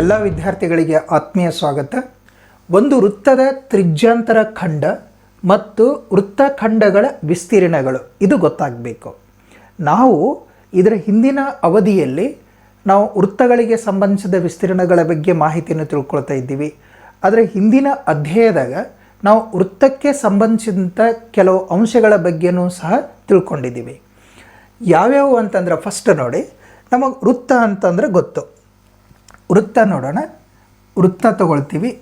ಎಲ್ಲ ವಿದ್ಯಾರ್ಥಿಗಳಿಗೆ ಆತ್ಮೀಯ ಸ್ವಾಗತ. ಒಂದು ವೃತ್ತದ ತ್ರಿಜ್ಯಾಂತರ ಖಂಡ ಮತ್ತು ವೃತ್ತಖಂಡಗಳ ವಿಸ್ತೀರ್ಣಗಳು. ಇದು ಗೊತ್ತಾಗಬೇಕು. ನಾವು ಇದರ ಹಿಂದಿನ ಅವಧಿಯಲ್ಲಿ ನಾವು ವೃತ್ತಗಳಿಗೆ ಸಂಬಂಧಿಸಿದ ವಿಸ್ತೀರ್ಣಗಳ ಬಗ್ಗೆ ಮಾಹಿತಿಯನ್ನು ತಿಳ್ಕೊಳ್ತಾ ಇದ್ದೀವಿ. ಆದರೆ ಹಿಂದಿನ ಅಧ್ಯಾಯದಾಗ ನಾವು ವೃತ್ತಕ್ಕೆ ಸಂಬಂಧಿಸಿದಂಥ ಕೆಲವು ಅಂಶಗಳ ಬಗ್ಗೆನೂ ಸಹ ತಿಳ್ಕೊಂಡಿದ್ದೀವಿ. ಯಾವ್ಯಾವು ಅಂತಂದ್ರೆ ಫಸ್ಟ್ ನೋಡಿ, ನಮಗೆ ವೃತ್ತ ಅಂತಂದ್ರೆ ಗೊತ್ತು. ವೃತ್ತ ನೋಡೋಣ. ವೃತ್ತ ತಗೊಳ್ತೀವಿ.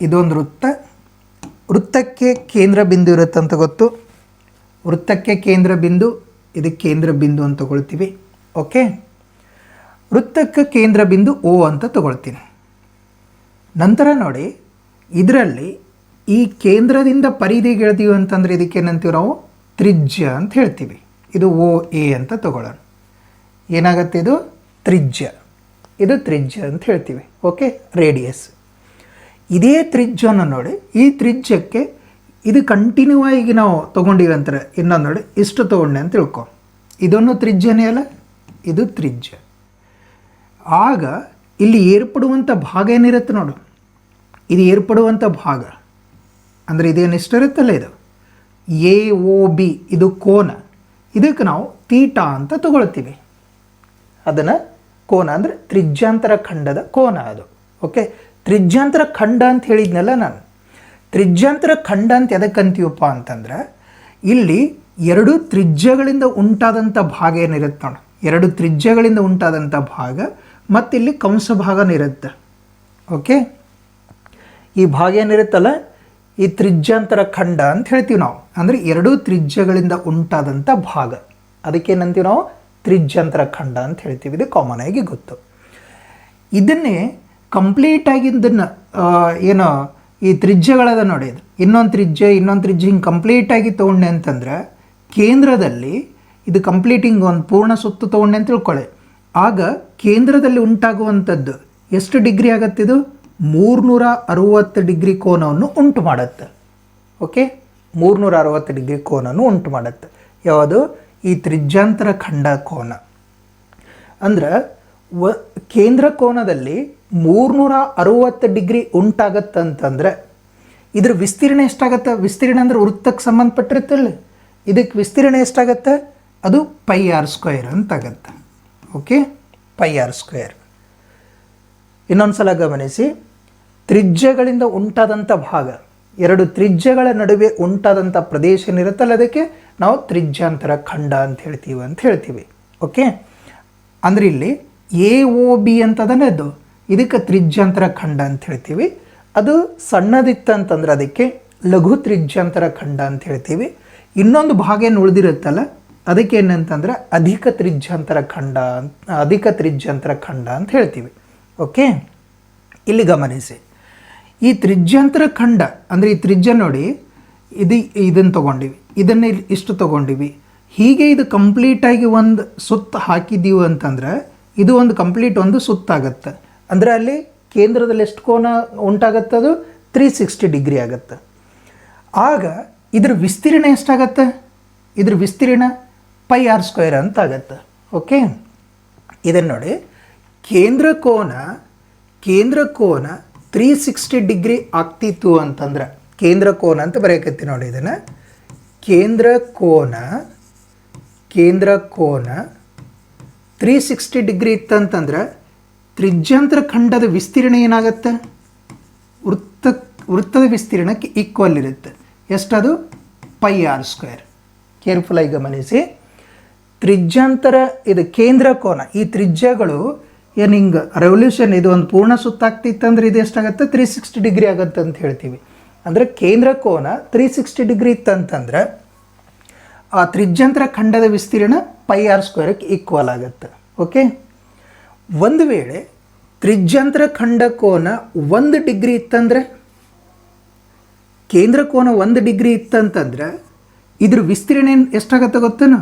ಇದೊಂದು ವೃತ್ತ. ವೃತ್ತಕ್ಕೆ ಕೇಂದ್ರ ಬಿಂದು ಇರುತ್ತಂತ ಗೊತ್ತು. ವೃತ್ತಕ್ಕೆ ಕೇಂದ್ರ ಬಿಂದು ಇದು ಕೇಂದ್ರ ಬಿಂದು ಅಂತ ತಗೊಳ್ತೀವಿ. ಓಕೆ? ವೃತ್ತಕ್ಕೆ ಕೇಂದ್ರ ಬಿಂದು ಓ ಅಂತ ತಗೊಳ್ತೀನಿ. ನಂತರ ನೋಡಿ, ಇದರಲ್ಲಿ ಈ ಕೇಂದ್ರದಿಂದ ಪರಿಧಿಗೆ ಎಳ್ದೀವಿ ಅಂತಂದರೆ ಇದಕ್ಕೆ ಏನಂತೀವಿ ನಾವು? ತ್ರಿಜ್ಯ ಅಂತ ಹೇಳ್ತೀವಿ. ಇದು ಓ, ಎ ಅಂತ ತಗೊಳ್ಳೋಣ. ಏನಾಗುತ್ತೆ ಇದು? ತ್ರಿಜ್ಯ. ಇದು ತ್ರಿಜ್ಯ ಅಂತ ಹೇಳ್ತೀವಿ. ಓಕೆ ರೇಡಿಯಸ್ ಇದೇ ತ್ರಿಜ್ಯನ ನೋಡಿ. ಈ ತ್ರಿಜ್ಯಕ್ಕೆ ಇದು ಕಂಟಿನ್ಯೂ ಆಗಿ ನಾವು ತೊಗೊಂಡಿವಿ ಅಂತಾರೆ ಇನ್ನೊಂದು ನೋಡಿ. ಇಷ್ಟು ತೊಗೊಂಡೆ ಅಂತ ತಿಳ್ಕೊ. ಇದೊಂದು ತ್ರಿಜ್ಯನೇ ಅಲ್ಲ, ಇದು ತ್ರಿಜ್ಯ. ಆಗ ಇಲ್ಲಿ ಏರ್ಪಡುವಂಥ ಭಾಗ ಏನಿರುತ್ತೆ ನೋಡು. ಇದು ಏರ್ಪಡುವಂಥ ಭಾಗ. ಅಂದರೆ ಇದೇನು ಇಷ್ಟಿರುತ್ತಲ್ಲ ಇದು? ಎ ಓ ಬಿ ಇದು ಕೋನ. ಇದಕ್ಕೆ ನಾವು ತೀಟಾ ಅಂತ ತಗೊಳ್ತೀವಿ. ಅದನ್ನು ಕೋನ ಅಂದರೆ ತ್ರಿಜ್ಯಾಂತರ ಖಂಡದ ಕೋನ ಅದು. ಓಕೆ ತ್ರಿಜ್ಯಾಂತರ ಖಂಡ ಅಂತ ಹೇಳಿದ್ನಲ್ಲ ನಾನು. ತ್ರಿಜ್ಯಾಂತರ ಖಂಡ ಅಂತ ಎದಕ್ಕಂತೀವಪ್ಪ ಅಂತಂದ್ರೆ, ಇಲ್ಲಿ ಎರಡು ತ್ರಿಜ್ಯಗಳಿಂದ ಉಂಟಾದಂಥ ಭಾಗ ಏನಿರುತ್ತೆ ನೋಡಿ. ಎರಡು ತ್ರಿಜ್ಯಗಳಿಂದ ಉಂಟಾದಂಥ ಭಾಗ ಮತ್ತು ಇಲ್ಲಿ ಕಂಸ ಭಾಗನಿರುತ್ತೆ ಓಕೆ ಈ ಭಾಗ ಏನಿರುತ್ತಲ್ಲ? ಈ ತ್ರಿಜ್ಯಾಂತರ ಖಂಡ ಅಂತ ಹೇಳ್ತೀವಿ ನಾವು. ಅಂದರೆ ಎರಡೂ ತ್ರಿಜ್ಯಗಳಿಂದ ಉಂಟಾದಂಥ ಭಾಗ. ಅದಕ್ಕೇನಂತೀವಿ ನಾವು? ತ್ರಿಜ್ಯಾಂತರ ಖಂಡ ಅಂತ ಹೇಳ್ತೀವಿ. ಇದು ಕಾಮನ್ ಆಗಿ ಗೊತ್ತು. ಇದನ್ನೇ ಕಂಪ್ಲೀಟ್ ಇದನ್ನು ಏನು, ಈ ತ್ರಿಜ್ಯಗಳದ ನೋಡಿ ಇದು ಇನ್ನೊಂದು ತ್ರಿಜ್ಯ ಇನ್ನೊಂದು ತ್ರಿಜ್ಯ ಹಿಂಗೆ ಕಂಪ್ಲೀಟಾಗಿ ತೊಗೊಂಡೆ ಅಂತಂದ್ರೆ ಕೇಂದ್ರದಲ್ಲಿ ಇದು ಕಂಪ್ಲೀಟ್ ಹಿಂಗೆ ಒಂದು ಪೂರ್ಣ ಸುತ್ತು ತೊಗೊಂಡೆ ಅಂತ ತಿಳ್ಕೊಳ್ಳಿ. ಆಗ ಕೇಂದ್ರದಲ್ಲಿ ಉಂಟಾಗುವಂಥದ್ದು ಎಷ್ಟು ಡಿಗ್ರಿ ಆಗತ್ತಿದು ಮೂರ್ನೂರ ಅರುವತ್ತು ಡಿಗ್ರಿ ಕೋನವನ್ನು ಉಂಟು ಮಾಡುತ್ತೆ. ಓಕೆ ಮೂರ್ನೂರ ಅರವತ್ತು ಡಿಗ್ರಿ ಕೋನವನ್ನು ಉಂಟು ಮಾಡುತ್ತೆ. ಯಾವುದು? ಈ ತ್ರಿಜ್ಯಾಂತರ ಖಂಡ ಕೋನ. ಅಂದ್ರೆ ವ, ಕೇಂದ್ರ ಕೋನದಲ್ಲಿ ಮೂರ್ನೂರ ಅರುವತ್ತು ಡಿಗ್ರಿ ಉಂಟಾಗತ್ತಂತಂದ್ರೆ, ಇದ್ರ ವಿಸ್ತೀರ್ಣ ಎಷ್ಟಾಗತ್ತೆ? ವಿಸ್ತೀರ್ಣ ಅಂದ್ರೆ ವೃತ್ತಕ್ಕೆ ಸಂಬಂಧಪಟ್ಟಿರುತ್ತಲ್ಲ ಇದಕ್ಕೆ ವಿಸ್ತೀರ್ಣ ಎಷ್ಟಾಗತ್ತೆ? ಅದು ಪೈ ಆರ್ ಸ್ಕ್ವೇರ್ ಅಂತಾಗತ್ತೆ. ಓಕೆ? Pi r square. ಇನ್ನೊಂದ್ಸಲ ಗಮನಿಸಿ, ತ್ರಿಜ್ಯಗಳಿಂದ ಉಂಟಾದಂಥ ಭಾಗ, ಎರಡು ತ್ರಿಜ್ಯಗಳ ನಡುವೆ ಉಂಟಾದಂಥ ಪ್ರದೇಶ ಏನಿರುತ್ತಲ್ಲ ಅದಕ್ಕೆ? ನಾವು ತ್ರಿಜ್ಯಾಂತರ ಖಂಡ ಅಂತ ಹೇಳ್ತೀವಿ ಅಂತ ಹೇಳ್ತೀವಿ. ಓಕೆ ಅಂದ್ರೆ ಇಲ್ಲಿ ಎ ಒ ಬಿ ಅಂತದನ್ನ ಅದು. ಇದಕ್ಕೆ ತ್ರಿಜ್ಯಾಂತರ ಖಂಡ ಅಂತ ಹೇಳ್ತೀವಿ. ಅದು ಸಣ್ಣದಿತ್ತಂತಂದ್ರೆ ಅದಕ್ಕೆ ಲಘು ತ್ರಿಜ್ಯಾಂತರ ಖಂಡ ಅಂತ ಹೇಳ್ತೀವಿ. ಇನ್ನೊಂದು ಭಾಗ ಏನು ಉಳಿದಿರುತ್ತಲ್ಲ, ಅದಕ್ಕೆ ಏನಂತಂದ್ರೆ ಅಧಿಕ ತ್ರಿಜ್ಯಾಂತರ ಖಂಡ ಅಧಿಕ ತ್ರಿಜ್ಯಾಂತರ ಖಂಡ ಅಂತ ಹೇಳ್ತೀವಿ. ಓಕೆ ಇಲ್ಲಿ ಗಮನಿಸಿ. ಈ ತ್ರಿಜ್ಯಾಂತರ ಖಂಡ, ಅಂದರೆ ಈ ತ್ರಿಜ್ಯ ನೋಡಿ, ಇದು, ಇದನ್ನು ತೊಗೊಂಡಿವಿ. ಇದನ್ನು ಇಷ್ಟು ತೊಗೊಂಡಿವಿ. ಹೀಗೆ ಇದು ಕಂಪ್ಲೀಟಾಗಿ ಒಂದು ಸುತ್ತ ಹಾಕಿದ್ದೀವಿ ಅಂತಂದ್ರೆ ಇದು ಒಂದು ಕಂಪ್ಲೀಟ್ ಒಂದು ಸುತ್ತಾಗತ್ತೆ. ಅಂದರೆ ಅಲ್ಲಿ ಕೇಂದ್ರದಲ್ಲಿ ಎಷ್ಟು ಕೋನ ಉಂಟಾಗತ್ತೆ ಅದು? ತ್ರೀ ಸಿಕ್ಸ್ಟಿ ಡಿಗ್ರಿ ಆಗುತ್ತೆ. ಆಗ ಇದ್ರ ವಿಸ್ತೀರ್ಣ ಎಷ್ಟಾಗತ್ತೆ? ಇದ್ರ ವಿಸ್ತೀರ್ಣ ಪೈ ಆರ್ ಸ್ಕ್ವೇರ್ ಅಂತ ಆಗತ್ತೆ. ಓಕೆ ಇದನ್ನು ನೋಡಿ. ಕೇಂದ್ರ ಕೋನ ಕೇಂದ್ರ ಕೋನ ತ್ರೀ ಸಿಕ್ಸ್ಟಿ ಡಿಗ್ರಿ ಆಗ್ತಿತ್ತು ಅಂತಂದ್ರೆ, ಕೇಂದ್ರ ಕೋನ ಅಂತ ಬರೆಯಕತ್ತಿ ನೋಡಿ ಇದನ್ನು. ಕೇಂದ್ರ ಕೋನ ಕೇಂದ್ರ ಕೋನ ತ್ರೀ ಸಿಕ್ಸ್ಟಿ ಡಿಗ್ರಿ ಇತ್ತಂತಂದ್ರೆ ತ್ರಿಜ್ಯಾಂತರ ಖಂಡದ ವಿಸ್ತೀರ್ಣ ಏನಾಗತ್ತೆ? ವೃತ್ತ, ವೃತ್ತದ ವಿಸ್ತೀರ್ಣಕ್ಕೆ ಈಕ್ವಲ್ ಇರುತ್ತೆ. ಎಷ್ಟದು? ಪೈ ಆರ್ ಸ್ಕ್ವೇರ್ ಕೇರ್ಫುಲ್ಲಾಗಿ ಗಮನಿಸಿ. ತ್ರಿಜ್ಯಾಂತರ, ಇದು ಕೇಂದ್ರ ಕೋನ ಈ ತ್ರಿಜ್ಯಗಳು ಏನು ಹಿಂಗೆ ರೆವಲ್ಯೂಷನ್ ಇದು ಒಂದು ಪೂರ್ಣ ಸುತ್ತಾಗ್ತಿತ್ತಂದ್ರೆ ಇದು ಎಷ್ಟಾಗುತ್ತೆ? ತ್ರೀ ಸಿಕ್ಸ್ಟಿ ಡಿಗ್ರಿ ಆಗುತ್ತೆ ಅಂತ ಹೇಳ್ತೀವಿ. ಅಂದರೆ ಕೇಂದ್ರ ಕೋನ ತ್ರೀ ಸಿಕ್ಸ್ಟಿ ಡಿಗ್ರಿ ಇತ್ತಂತಂದರೆ ಆ ತ್ರಿಜ್ಯಂತ್ರ ಖಂಡದ ವಿಸ್ತೀರ್ಣ ಪೈ ಆರ್ ಸ್ಕ್ವೇರ್ಗೆ ಈಕ್ವಲ್ ಆಗುತ್ತೆ. ಓಕೆ ಒಂದು ವೇಳೆ ತ್ರಿಜ್ಯಂತ್ರ ಖಂಡ ಕೋನ ಒಂದು ಡಿಗ್ರಿ ಇತ್ತಂದ್ರೆ, ಕೇಂದ್ರ ಕೋನ ಒಂದು ಡಿಗ್ರಿ ಇತ್ತಂತಂದ್ರೆ ಇದ್ರ ವಿಸ್ತೀರ್ಣ ಎಷ್ಟಾಗತ್ತೆ ಗೊತ್ತೇನು?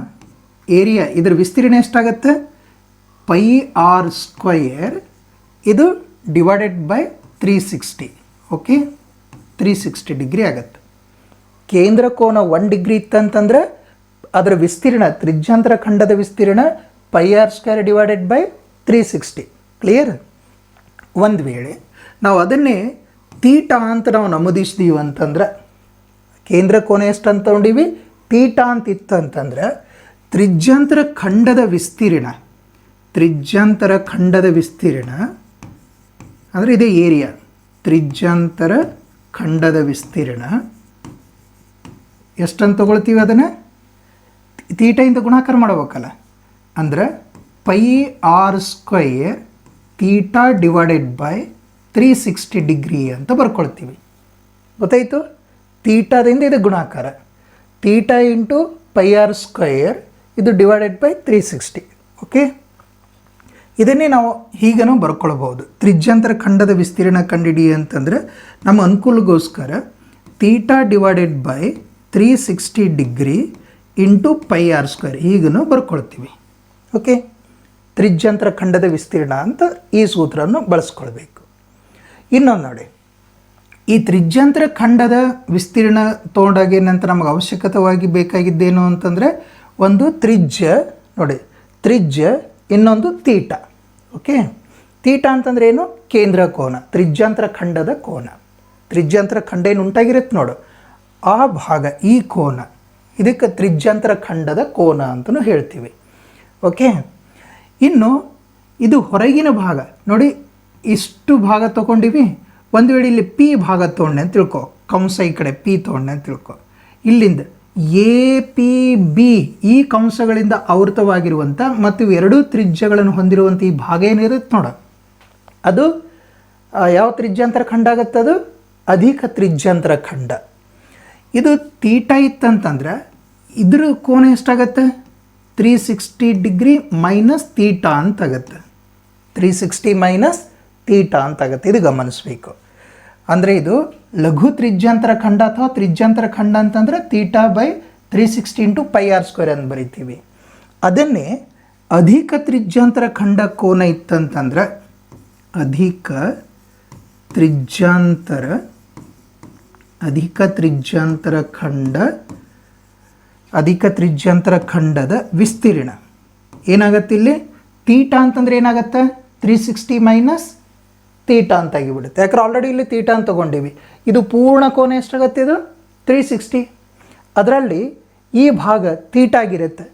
ಏರಿಯಾ ಇದ್ರ ವಿಸ್ತೀರ್ಣ ಎಷ್ಟಾಗತ್ತೆ? ಪೈ ಆರ್ ಸ್ಕ್ವಯರ್ ಇದು divided by three sixty okay three sixty degree ಆಗುತ್ತೆ. ಕೇಂದ್ರ ಕೋನ ಒನ್ ಡಿಗ್ರಿ ಇತ್ತಂತಂದ್ರೆ ಅದರ ವಿಸ್ತೀರ್ಣ, ತ್ರಿಜ್ಯಾಂತರ ಖಂಡದ ವಿಸ್ತೀರ್ಣ pi r square divided by three sixty clear ಒಂದು ವೇಳೆ ನಾವು ಅದನ್ನೇ ತೀಟಾ ಅಂತ ನಾವು ನಮೂದಿಸಿದೀವಿ ಅಂತಂದ್ರೆ, ಕೇಂದ್ರ ಕೋನ ಎಷ್ಟು ಅಂತ ತಗೊಂಡೀವಿ? ತೀಟ ಅಂತ ಇತ್ತು ಅಂತಂದ್ರೆ ತ್ರಿಜ್ಯಾಂತರ ಖಂಡದ ವಿಸ್ತೀರ್ಣ, ತ್ರಿಜ್ಯಾಂತರ ಖಂಡದ ವಿಸ್ತೀರ್ಣ ಅಂದರೆ ಇದೇ ಏರಿಯಾ ತ್ರಿಜ್ಯಾಂತರ ಖಂಡದ ವಿಸ್ತೀರ್ಣ. ಎಷ್ಟಂತ ತಗೊಳ್ತೀವಿ ಅದನ್ನು? ತೀಟೆಯಿಂದ ಗುಣಾಕಾರ ಮಾಡಬೇಕಲ್ಲ. ಅಂದ್ರೆ pi r square theta divided by three sixty degree ಅಂತ ಬರ್ಕೊಳ್ತೀವಿ. ಗೊತ್ತಾಯಿತು? ತೀಟಾದಿಂದ ಇದು ಗುಣಾಕಾರ. Theta into pi r square ಇದು divided by three sixty. Okay? ಇದನ್ನೇ ನಾವು ಹೀಗನೂ ಬರ್ಕೊಳ್ಬೋದು ತ್ರಿಜ್ಯಾಂತರ ಖಂಡದ ವಿಸ್ತೀರ್ಣ ಕಂಡಿಡಿ ಅಂತಂದರೆ ನಮ್ಮ ಅನುಕೂಲಗೋಸ್ಕರ theta divided by three sixty degree into pi r square ಹೀಗೂ ಬರ್ಕೊಳ್ತೀವಿ. ಓಕೆ? ತ್ರಿಜ್ಯಾಂತರ ಖಂಡದ ವಿಸ್ತೀರ್ಣ ಅಂತ ಈ ಸೂತ್ರವನ್ನು ಬಳಸ್ಕೊಳ್ಬೇಕು. ಇನ್ನೊಂದು ನೋಡಿ. ಈ ತ್ರಿಜ್ಯಾಂತರ ಖಂಡದ ವಿಸ್ತೀರ್ಣ ತೊಗೊಂಡಾಗ ಏನಂತ ನಮಗೆ ಅವಶ್ಯಕತವಾಗಿ ಬೇಕಾಗಿದ್ದೇನು ಅಂತಂದರೆ ಒಂದು ತ್ರಿಜ್ಯ, ನೋಡಿ, ತ್ರಿಜ್ಯ ಇನ್ನೊಂದು ತೀಟ ಓಕೆ? ತೀಟ ಅಂತಂದ್ರೆ ಏನು? ಕೇಂದ್ರ ಕೋನ, ತ್ರಿಜ್ಯಾಂತರ ಖಂಡದ ಕೋನ. ತ್ರಿಜ್ಯಾಂತರ ಖಂಡ ಏನು ಉಂಟಾಗಿರುತ್ತೆ ನೋಡು. ಆ ಭಾಗ, ಈ ಕೋನ, ಇದಕ್ಕೆ ತ್ರಿಜ್ಯಾಂತರ ಖಂಡದ ಕೋನ ಅಂತಲೂ ಹೇಳ್ತೀವಿ. ಓಕೆ? ಇನ್ನು ಇದು ಹೊರಗಿನ ಭಾಗ. ನೋಡಿ, ಇಷ್ಟು ಭಾಗ ತೊಗೊಂಡಿವಿ. ಒಂದು ವೇಳೆ ಇಲ್ಲಿ ಪಿ ಭಾಗ ತೊಗೊಂಡೆ ಅಂತ ತಿಳ್ಕೊ. ಕಂಸ ಈ ಕಡೆ ಪಿ ತೊಗೊಂಡೆ ಅಂತ ತಿಳ್ಕೊ. ಇಲ್ಲಿಂದ ಎ ಪಿ ಬಿ, ಈ ಕಂಸಗಳಿಂದ ಆವೃತವಾಗಿರುವಂಥ ಮತ್ತು ಎರಡೂ ತ್ರಿಜ್ಯಗಳನ್ನು ಹೊಂದಿರುವಂಥ ಈ ಭಾಗ ಏನಿರುತ್ತೆ ನೋಡ. ಅದು ಯಾವ ತ್ರಿಜ್ಯಾಂತರ ಖಂಡ ಆಗುತ್ತೆ ಅದು? ಅಧಿಕ ತ್ರಿಜ್ಯಾಂತರ ಖಂಡ. ಇದು ತೀಟ ಇತ್ತಂತಂದ್ರೆ ಇದ್ರ ಕೋನ ಎಷ್ಟಾಗತ್ತೆ? Three sixty degree minus theta ಅಂತಾಗತ್ತೆ three sixty minus theta ಅಂತಾಗತ್ತೆ ಇದು ಗಮನಿಸಬೇಕು. ಅಂದರೆ ಇದು ಲಘು ತ್ರಿಜ್ಯಾಂತರ ಖಂಡ ಅಥವಾ ತ್ರಿಜ್ಯಾಂತರ ಖಂಡ ಅಂತಂದರೆ theta by three sixty into pi r square ಅಂತ ಬರಿತೀವಿ. ಅದನ್ನೇ ಅಧಿಕ ತ್ರಿಜ್ಯಾಂತರ ಖಂಡ ಕೋನ ಇತ್ತಂತಂದ್ರೆ ಅಧಿಕ ತ್ರಿಜ್ಯಾಂತರ ಅಧಿಕ ತ್ರಿಜ್ಯಾಂತರ ಖಂಡ, ಅಧಿಕ ತ್ರಿಜ್ಯಾಂತರ ಖಂಡದ ವಿಸ್ತೀರ್ಣ. ಏನಾಗತ್ತೆ ಇಲ್ಲಿ? ತೀಟ ಅಂತಂದ್ರೆ ಏನಾಗತ್ತೆ? ತ್ರೀ ಸಿಕ್ಸ್ಟಿ ಮೈನಸ್ ತೀಟ ಅಂತ ಆಗಿಬಿಡುತ್ತೆ. ಯಾಕಂದ್ರೆ ಆಲ್ರೆಡಿ ಇಲ್ಲಿ ತೀಟ ಅಂತ ತೊಗೊಂಡಿವಿ. ಇದು ಪೂರ್ಣ ಕೋನ ಎಷ್ಟಾಗತ್ತೆ ಇದು? ತ್ರೀ ಸಿಕ್ಸ್ಟಿ ಅದರಲ್ಲಿ ಈ ಭಾಗ ತೀಟ ಆಗಿರುತ್ತೆ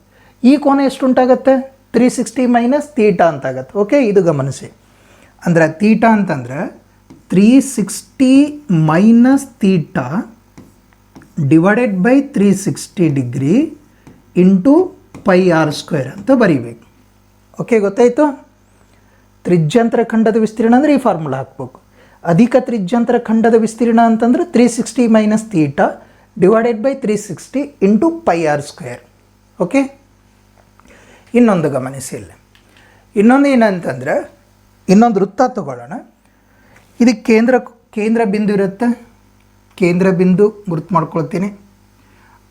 ಈ ಕೋನ ಎಷ್ಟು ಉಂಟಾಗತ್ತೆ? ತ್ರೀ ಸಿಕ್ಸ್ಟಿ ಮೈನಸ್ ತೀಟ ಅಂತಾಗತ್ತೆ ಓಕೆ ಇದು ಗಮನಿಸಿ. ಅಂದ್ರೆ ತೀಟ ಅಂತಂದ್ರೆ three sixty minus theta divided by three sixty degree into pi r square ಅಂತ ಬರೀಬೇಕು. ಓಕೆ ಗೊತ್ತಾಯಿತು? ತ್ರಿಜ್ಯಾಂತರ ಖಂಡದ ವಿಸ್ತೀರ್ಣ ಅಂದರೆ ಈ ಫಾರ್ಮುಲಾ ಹಾಕ್ಬೇಕು. ಅಧಿಕ ತ್ರಿಜ್ಯಂತರ ಖಂಡದ ವಿಸ್ತೀರ್ಣ ಅಂತಂದ್ರೆ three sixty minus theta divided by three sixty into pi r square okay ಇನ್ನೊಂದು ಗಮನಿಸಿ ಇಲ್ಲ. ಇನ್ನೊಂದು ಏನಂತಂದ್ರೆ, ಇನ್ನೊಂದು ವೃತ್ತ ತಗೊಳ್ಳೋಣ. ಇದಕ್ಕೆ ಕೇಂದ್ರ ಕೇಂದ್ರ ಬಿಂದು ಇರುತ್ತೆ. ಕೇಂದ್ರ ಬಿಂದು ಗುರುತು ಮಾಡ್ಕೊಳ್ತೀನಿ.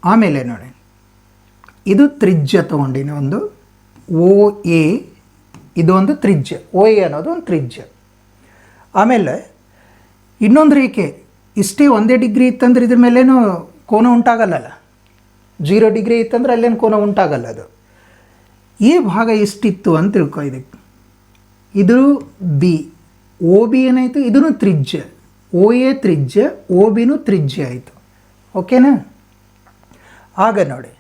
ಆಮೇಲೆ ನೋಡಿ. ಇದು ತ್ರಿಜ್ಯ ತಗೊಂಡಿನಿ ಒಂದು ಓ ಎ ಇದು ಒಂದು ತ್ರಿಜ್ಯ ಓ ಎ ಅನ್ನೋದು ಒಂದು ತ್ರಿಜ್ಯ. ಆಮೇಲೆ ಇನ್ನೊಂದು ರೇಖೆ, ಇಷ್ಟೇ ಒಂದೇ ಡಿಗ್ರಿ ಇತ್ತಂದ್ರೆ ಇದ್ರ ಮೇಲೇನು ಕೋನ ಉಂಟಾಗಲ್ಲಲ್ಲ? ಜೀರೋ ಡಿಗ್ರಿ ಇತ್ತಂದ್ರೆ ಅಲ್ಲೇನು ಕೋನ ಉಂಟಾಗಲ್ಲ ಅದು? ಈ ಭಾಗ ಎಷ್ಟಿತ್ತು ಅಂತ ತಿಳ್ಕೊ ಇದಕ್ಕೆ. ಇದು ಬಿ ಓ ಬಿ ಏನಾಯಿತು? ಇದೂ ತ್ರಿಜ್ಯ. ಓ ಎ ತ್ರಿಜ್ಯ ಓ ಬಿನೂ ತ್ರಿಜ್ಯ ಆಯಿತು. ಓಕೆನಾ ಆಗ ನೋಡಿ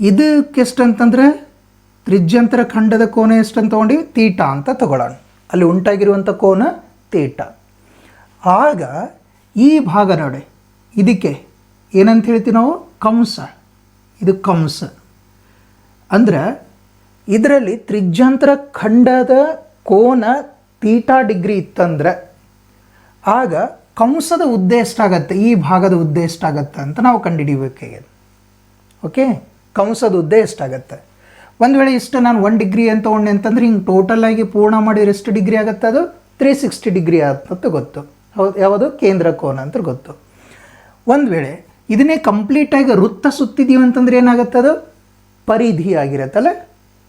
ಇದಕ್ಕೆ ತ್ರಿಜ್ಯಂತರ ಖಂಡದ ಕೋನ ಎಷ್ಟು ಅಂತ ತೊಗೊಂಡು? ತೀಟ ಅಂತ ತಗೊಳ್ಳೋಣ. ಅಲ್ಲಿ ಉಂಟಾಗಿರುವಂಥ ಕೋನ ತೀಟ ಆಗ ಈ ಭಾಗ ನೋಡಿ. ಇದಕ್ಕೆ ಏನಂತ ಹೇಳ್ತೀವಿ ನಾವು? ಕಂಸ. ಇದು ಕಂಸ. ಅಂದ್ರೆ ಇದರಲ್ಲಿ ತ್ರಿಜ್ಯಾಂತರ ಖಂಡದ ಕೋನ ತೀಟಾ ಡಿಗ್ರಿ ಇತ್ತಂದ್ರೆ ಆಗ ಕಂಸದ ಉದ್ದ ಎಷ್ಟಾಗತ್ತೆ? ಈ ಭಾಗದ ಉದ್ದ ಎಷ್ಟಾಗತ್ತೆ ಅಂತ ನಾವು ಕಂಡುಹಿಡಿಯಬೇಕಾಗಿದೆ. ಓಕೆ ಕಂಸದ ಉದ್ದ ಎಷ್ಟಾಗತ್ತೆ? ಒಂದು ವೇಳೆ ಇಷ್ಟು ನಾನು ಒನ್ ಡಿಗ್ರಿ ಅಂತ ತೊಗೊಂಡೆ ಅಂತಂದ್ರೆ ಹಿಂಗೆ ಟೋಟಲ್ ಆಗಿ ಪೂರ್ಣ ಮಾಡಿದ್ರೆ ಎಷ್ಟು ಡಿಗ್ರಿ ಆಗುತ್ತೆ ಅದು? ತ್ರೀ ಸಿಕ್ಸ್ಟಿ ಡಿಗ್ರಿ ಅಂತ ಗೊತ್ತು. ಹೌದು, ಯಾವುದು? ಕೇಂದ್ರ ಕೋನ ಅಂತ ಗೊತ್ತು. ಒಂದು ವೇಳೆ ಇದನ್ನೇ ಕಂಪ್ಲೀಟಾಗಿ ವೃತ್ತ ಸುತ್ತಿದೀವಿ ಅಂತಂದ್ರೆ ಏನಾಗುತ್ತೆ ಅದು? ಪರಿಧಿ ಆಗಿರತ್ತಲ್ಲ?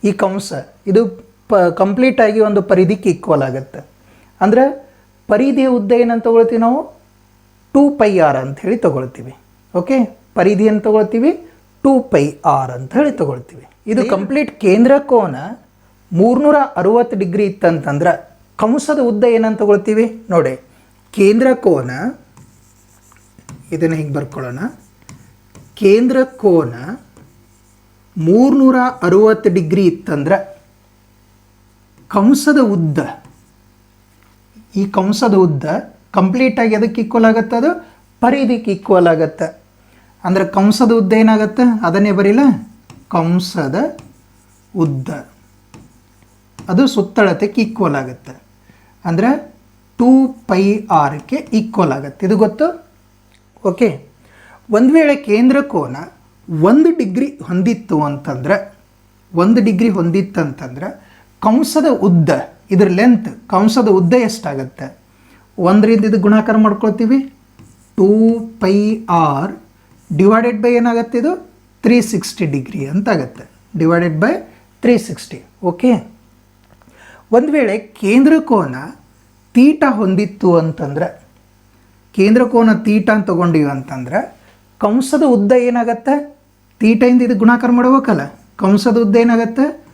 ಈ ಕಂಸ, ಇದು ಪ ಕಂಪ್ಲೀಟಾಗಿ ಒಂದು ಪರಿಧಿಗೆ ಈಕ್ವಲ್ ಆಗುತ್ತೆ. ಅಂದರೆ ಪರಿಧಿಯ ಉದ್ದ ಏನಂತ ತಗೊಳ್ತೀವಿ ನಾವು? ಟೂ ಪೈ ಆರ್ ಅಂತ ಹೇಳಿ ತಗೊಳ್ತೀವಿ. ಓಕೆ ಪರಿಧಿ ಅಂತ ತಗೊಳ್ತೀವಿ ಟೂ ಪೈ ಆರ್ ಅಂತ ಹೇಳಿ ತಗೊಳ್ತೀವಿ. ಇದು ಕಂಪ್ಲೀಟ್ ಕೇಂದ್ರ ಕೋನ ಮೂರ್ನೂರ ಅರವತ್ತು ಡಿಗ್ರಿ ಇತ್ತಂತಂದ್ರೆ ಕಂಸದ ಉದ್ದ ಏನಂತ ತಗೊಳ್ತೀವಿ? ನೋಡಿ ಕೇಂದ್ರ ಕೋನ ಇದನ್ನು ಹಿಂಗೆ ಬರ್ಕೊಳ್ಳೋಣ. ಕೇಂದ್ರ ಕೋನ ಮೂರ್ನೂರ ಅರುವತ್ತು ಡಿಗ್ರಿ ಇತ್ತಂದ್ರೆ ಕಂಸದ ಉದ್ದ ಈ ಕಂಸದ ಉದ್ದ ಕಂಪ್ಲೀಟಾಗಿ ಅದಕ್ಕೆ ಈಕ್ವಲ್ ಆಗುತ್ತೆ ಅದು? ಪರಿಧಿಗೆ ಈಕ್ವಲ್ ಆಗುತ್ತೆ. ಅಂದರೆ ಕಂಸದ ಉದ್ದ ಏನಾಗುತ್ತೆ? ಅದನ್ನೇ ಬರೀಲ? ಕಂಸದ ಉದ್ದ. ಅದು ಸುತ್ತಳತೆಗೆ ಈಕ್ವಲ್ ಆಗುತ್ತೆ. ಅಂದರೆ ಟೂ ಪೈ ಆರ್ಗೆ ಈಕ್ವಲ್ ಆಗುತ್ತೆ. ಇದು ಗೊತ್ತು? ಓಕೆ ಒಂದು ವೇಳೆ ಕೇಂದ್ರ ಕೋನ ಒಂದು ಡಿಗ್ರಿ ಹೊಂದಿತ್ತು ಅಂತಂದ್ರೆ, ಒಂದು ಡಿಗ್ರಿ ಹೊಂದಿತ್ತಂತಂದರೆ, ಕಂಸದ ಉದ್ದ, ಇದ್ರ ಲೆಂತ್ ಕಂಸದ ಉದ್ದ ಎಷ್ಟಾಗತ್ತೆ? ಒಂದರಿಂದ ಇದು ಗುಣಾಕಾರ ಮಾಡ್ಕೊಳ್ತೀವಿ. Two pi r divided by ಏನಾಗತ್ತೆ ಇದು? ತ್ರೀ ಸಿಕ್ಸ್ಟಿ ಡಿಗ್ರಿ ಅಂತ ಆಗುತ್ತೆ divided by three sixty okay ಒಂದು ವೇಳೆ ಕೇಂದ್ರ ಕೋನ ತೀಟ ಹೊಂದಿತ್ತು ಅಂತಂದ್ರೆ ಕೇಂದ್ರ ಕೋನ ತೀಟ ಅಂತ ತೊಗೊಂಡಿವಿ ಅಂತಂದ್ರೆ, ಕಂಸದ ಉದ್ದ ಏನಾಗತ್ತೆ? ತೀಟೆಯಿಂದ ಇದು ಗುಣಾಕಾರ ಮಾಡ್ಬೇಕಲ್ಲ. ಕಂಸದ ಉದ್ದ ಏನಾಗತ್ತೆ?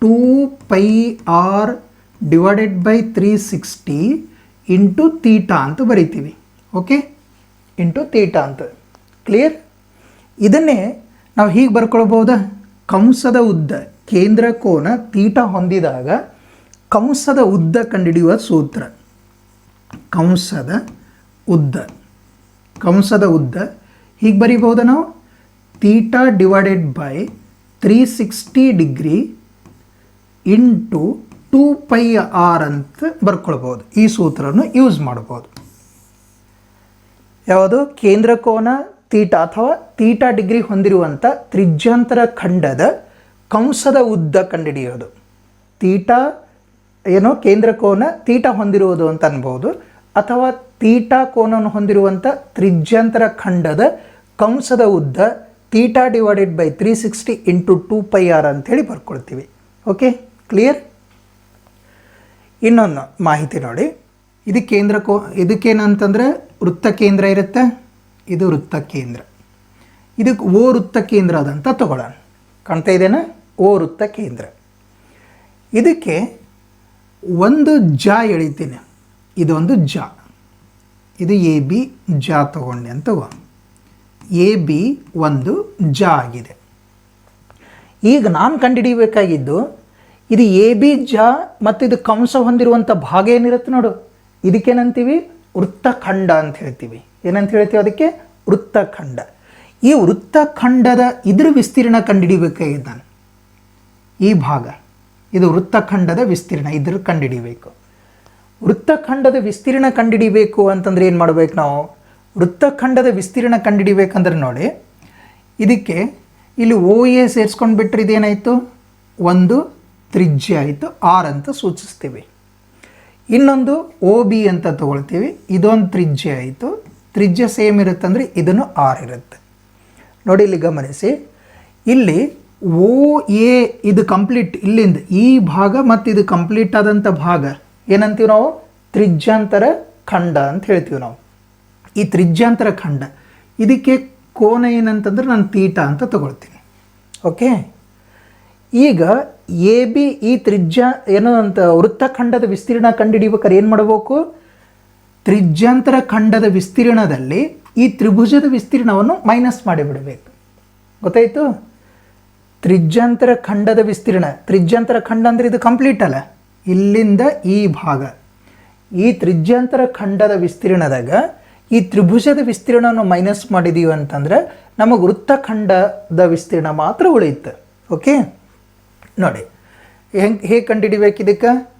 Two pi r divided by three sixty into theta ಅಂತ ಬರಿತೀವಿ. ಓಕೆ ಇಂಟು ತೀಟ ಅಂತ. ಕ್ಲಿಯರ್ ಇದನ್ನೇ ನಾವು ಹೀಗೆ ಬರ್ಕೊಳ್ಬೋದಾ? ಕಂಸದ ಉದ್ದ, ಕೇಂದ್ರ ಕೋನ ತೀಟ ಹೊಂದಿದಾಗ ಕಂಸದ ಉದ್ದ ಕಂಡುಹಿಡಿಯುವ ಸೂತ್ರ. ಕಂಸದ ಉದ್ದ ಕಂಸದ ಉದ್ದ. ಹೀಗೆ ಬರಿಬಹುದಾ ನಾವು? Theta divided by three sixty degree into two pi r ಅಂತ ಬರ್ಕೊಳ್ಬೋದು. ಈ ಸೂತ್ರವನ್ನು ಯೂಸ್ ಮಾಡ್ಬೋದು. ಯಾವುದು? ಕೇಂದ್ರ ಕೋನ ತೀಟ ಅಥವಾ ತೀಟ ಡಿಗ್ರಿ ಹೊಂದಿರುವಂಥ ತ್ರಿಜ್ಯಾಂತರ ಖಂಡದ ಕಂಸದ ಉದ್ದ ಕಂಡುಹಿಡಿಯೋದು ತೀಟ ಏನೋ ಕೇಂದ್ರ ಕೋನ ತೀಟ ಹೊಂದಿರುವುದು ಅಂತ ಅನ್ಬೋದು. ಅಥವಾ ತೀಟ ಕೋನವನ್ನು ಹೊಂದಿರುವಂಥ ತ್ರಿಜ್ಯಾಂತರ ಖಂಡದ ಕಂಸದ ಉದ್ದ theta divided by three sixty into two pi r ಅಂಥೇಳಿ ಬರ್ಕೊಳ್ತೀವಿ. Okay, clear? ಇನ್ನೊಂದು ಮಾಹಿತಿ ನೋಡಿ. ಇದು ಕೇಂದ್ರ ಕೋ ಇದಕ್ಕೇನಂತಂದರೆ ವೃತ್ತ ಕೇಂದ್ರ ಇರುತ್ತೆ. ಇದು ವೃತ್ತ ಕೇಂದ್ರ. ಇದಕ್ಕೆ ಓ ವೃತ್ತ ಕೇಂದ್ರ ಅದಂತ ತಗೊಳ್ಳೋಣ. ಕಾಣ್ತಾ ಇದ್ದೇನೆ ಓ ವೃತ್ತ ಕೇಂದ್ರ. ಇದಕ್ಕೆ ಒಂದು ಜ ಎಳಿತೀನಿ. ಇದೊಂದು ಜ. ಇದು ಎ ಬಿ ಜ ತಗೊಂಡೆ ಅಂತ ಎ ಬಿ ಒಂದು ಜ ಆಗಿದೆ. ಈಗ ನಾನು ಕಂಡುಹಿಡಿಯಬೇಕಾಗಿದ್ದು, ಇದು ಎ ಬಿ ಜ ಮತ್ತು ಇದು ಕಂಸ ಹೊಂದಿರುವಂಥ ಭಾಗ ಏನಿರುತ್ತೆ ನೋಡು. ಇದಕ್ಕೇನಂತೀವಿ? ವೃತ್ತಖಂಡ ಅಂತ ಹೇಳ್ತೀವಿ. ಏನಂತ ಹೇಳ್ತೀವಿ ಅದಕ್ಕೆ? ವೃತ್ತಖಂಡ. ಈ ವೃತ್ತಖಂಡದ ಇದ್ರ ವಿಸ್ತೀರ್ಣ ಕಂಡುಹಿಡಿಬೇಕಾಗಿದೆ ನಾನು ಈ ಭಾಗ. ಇದು ವೃತ್ತಖಂಡದ ವಿಸ್ತೀರ್ಣ, ಇದ್ರ ಕಂಡುಹಿಡಿಬೇಕು ವೃತ್ತಖಂಡದ ವಿಸ್ತೀರ್ಣ ಕಂಡುಹಿಡಿಬೇಕು ಅಂತಂದ್ರೆ ಏನು ಮಾಡ್ಬೇಕು ನಾವು? ವೃತ್ತಖಂಡದ ವಿಸ್ತೀರ್ಣ ಕಂಡುಹಿಡಿಬೇಕಂದ್ರೆ ನೋಡಿ, ಇದಕ್ಕೆ ಇಲ್ಲಿ ಓ ಎ ಸೇರಿಸ್ಕೊಂಡು ಬಿಟ್ಟರೆ ಇದೇನಾಯಿತು? ಒಂದು ತ್ರಿಜ್ಯ ಆಯಿತು, ಆರ್ ಅಂತ ಸೂಚಿಸ್ತೀವಿ. ಇನ್ನೊಂದು ಓ ಬಿ ಅಂತ ತಗೊಳ್ತೀವಿ, ಇದೊಂದು ತ್ರಿಜ್ಯ ಆಯಿತು ತ್ರಿಜ್ಯ ಸೇಮ್ ಇರುತ್ತೆ ಅಂದರೆ ಇದನ್ನು ಆರ್ ಇರುತ್ತೆ. ನೋಡಿ ಇಲ್ಲಿ ಗಮನಿಸಿ. ಇಲ್ಲಿ ಓ, ಎ, ಇದು ಕಂಪ್ಲೀಟ್ ಇಲ್ಲಿಂದ ಈ ಭಾಗ ಮತ್ತು ಇದು ಕಂಪ್ಲೀಟ್ ಆದಂಥ ಭಾಗ. ಏನಂತೀವಿ ನಾವು? ತ್ರಿಜ್ಯಾಂತರ ಖಂಡ ಅಂತ ಹೇಳ್ತೀವಿ ನಾವು. ಈ ತ್ರಿಜ್ಯಾಂತರ ಖಂಡ. ಇದಕ್ಕೆ ಕೋನ ಏನಂತಂದ್ರೆ ನಾನು ತೀಟ ಅಂತ ತಗೊಳ್ತೀನಿ. ಓಕೆ? ಈಗ ಎ, ಬಿ ಈ ತ್ರಿಜ್ಯ ಏನು ಅಂತ ವೃತ್ತಖಂಡದ ವಿಸ್ತೀರ್ಣ ಕಂಡುಹಿಡಿಬೇಕಾದ್ರೆ ಏನು ಮಾಡಬೇಕು? ತ್ರಿಜ್ಯಾಂತರ ಖಂಡದ ವಿಸ್ತೀರ್ಣದಲ್ಲಿ ಈ ತ್ರಿಭುಜದ ವಿಸ್ತೀರ್ಣವನ್ನು ಮೈನಸ್ ಮಾಡಿಬಿಡಬೇಕು. ಗೊತ್ತಾಯಿತು? ತ್ರಿಜ್ಯಾಂತರ ಖಂಡದ ವಿಸ್ತೀರ್ಣ. ತ್ರಿಜ್ಯಾಂತರ ಖಂಡ ಅಂದರೆ ಇದು ಕಂಪ್ಲೀಟ್ ಅಲ್ಲ. ಇಲ್ಲಿಂದ ಈ ಭಾಗ. ಈ ತ್ರಿಜ್ಯಾಂತರ ಖಂಡದ ವಿಸ್ತೀರ್ಣದಾಗ ಈ ತ್ರಿಭುಜದ ವಿಸ್ತೀರ್ಣವನ್ನು ಮೈನಸ್ ಮಾಡಿದೀವಿ ಅಂತಂದರೆ ನಮಗೆ ವೃತ್ತಖಂಡದ ವಿಸ್ತೀರ್ಣ ಮಾತ್ರ ಉಳಿಯುತ್ತೆ. ಓಕೆ ನೋಡಿ. ಹೆಂಗೆ, ಹೇಗೆ ಕಂಡುಹಿಡಿಬೇಕು ಇದಕ್ಕೆ?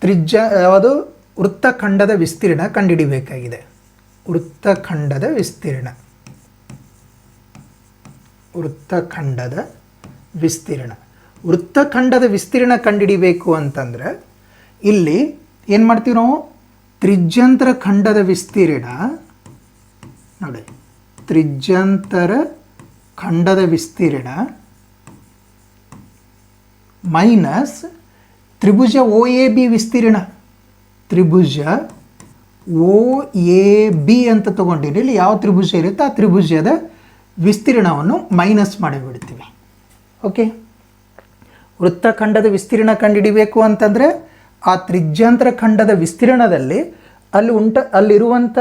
ತ್ರಿಜ್ಯ, ಯಾವುದು? ವೃತ್ತಖಂಡದ ವಿಸ್ತೀರ್ಣ ಕಂಡುಹಿಡಿಬೇಕಾಗಿದೆ ವೃತ್ತಖಂಡದ ವಿಸ್ತೀರ್ಣ. ವೃತ್ತಖಂಡದ ವಿಸ್ತೀರ್ಣ. ವೃತ್ತಖಂಡದ ವಿಸ್ತೀರ್ಣ ಕಂಡುಹಿಡಿಬೇಕು ಅಂತಂದ್ರೆ, ಇಲ್ಲಿ ಏನು ಮಾಡ್ತೀವಿ ನಾವು? ತ್ರಿಜ್ಯಂತರ ಖಂಡದ ವಿಸ್ತೀರ್ಣ, ನೋಡಿ, ತ್ರಿಜ್ಯಂತರ ಖಂಡದ ವಿಸ್ತೀರ್ಣ ಮೈನಸ್ ತ್ರಿಭುಜ ಓ ಎ ಬಿ ವಿಸ್ತೀರ್ಣ. ತ್ರಿಭುಜ ಓ, ಎ, ಬಿ ಅಂತ ತಗೊಂಡಿರಿ. ಇಲ್ಲಿ ಯಾವ ತ್ರಿಭುಜ ಇರುತ್ತೆ ಆ ತ್ರಿಭುಜದ ವಿಸ್ತೀರ್ಣವನ್ನು ಮೈನಸ್ ಮಾಡಿಬಿಡ್ತೀವಿ. ಓಕೆ ವೃತ್ತಖಂಡದ ವಿಸ್ತೀರ್ಣ ಕಂಡುಹಿಡಿಬೇಕು ಅಂತಂದರೆ ಆ ತ್ರಿಜ್ಯಾಂತರ ಖಂಡದ ವಿಸ್ತೀರ್ಣದಲ್ಲಿ ಅಲ್ಲಿ ಉಂಟ ಅಲ್ಲಿರುವಂಥ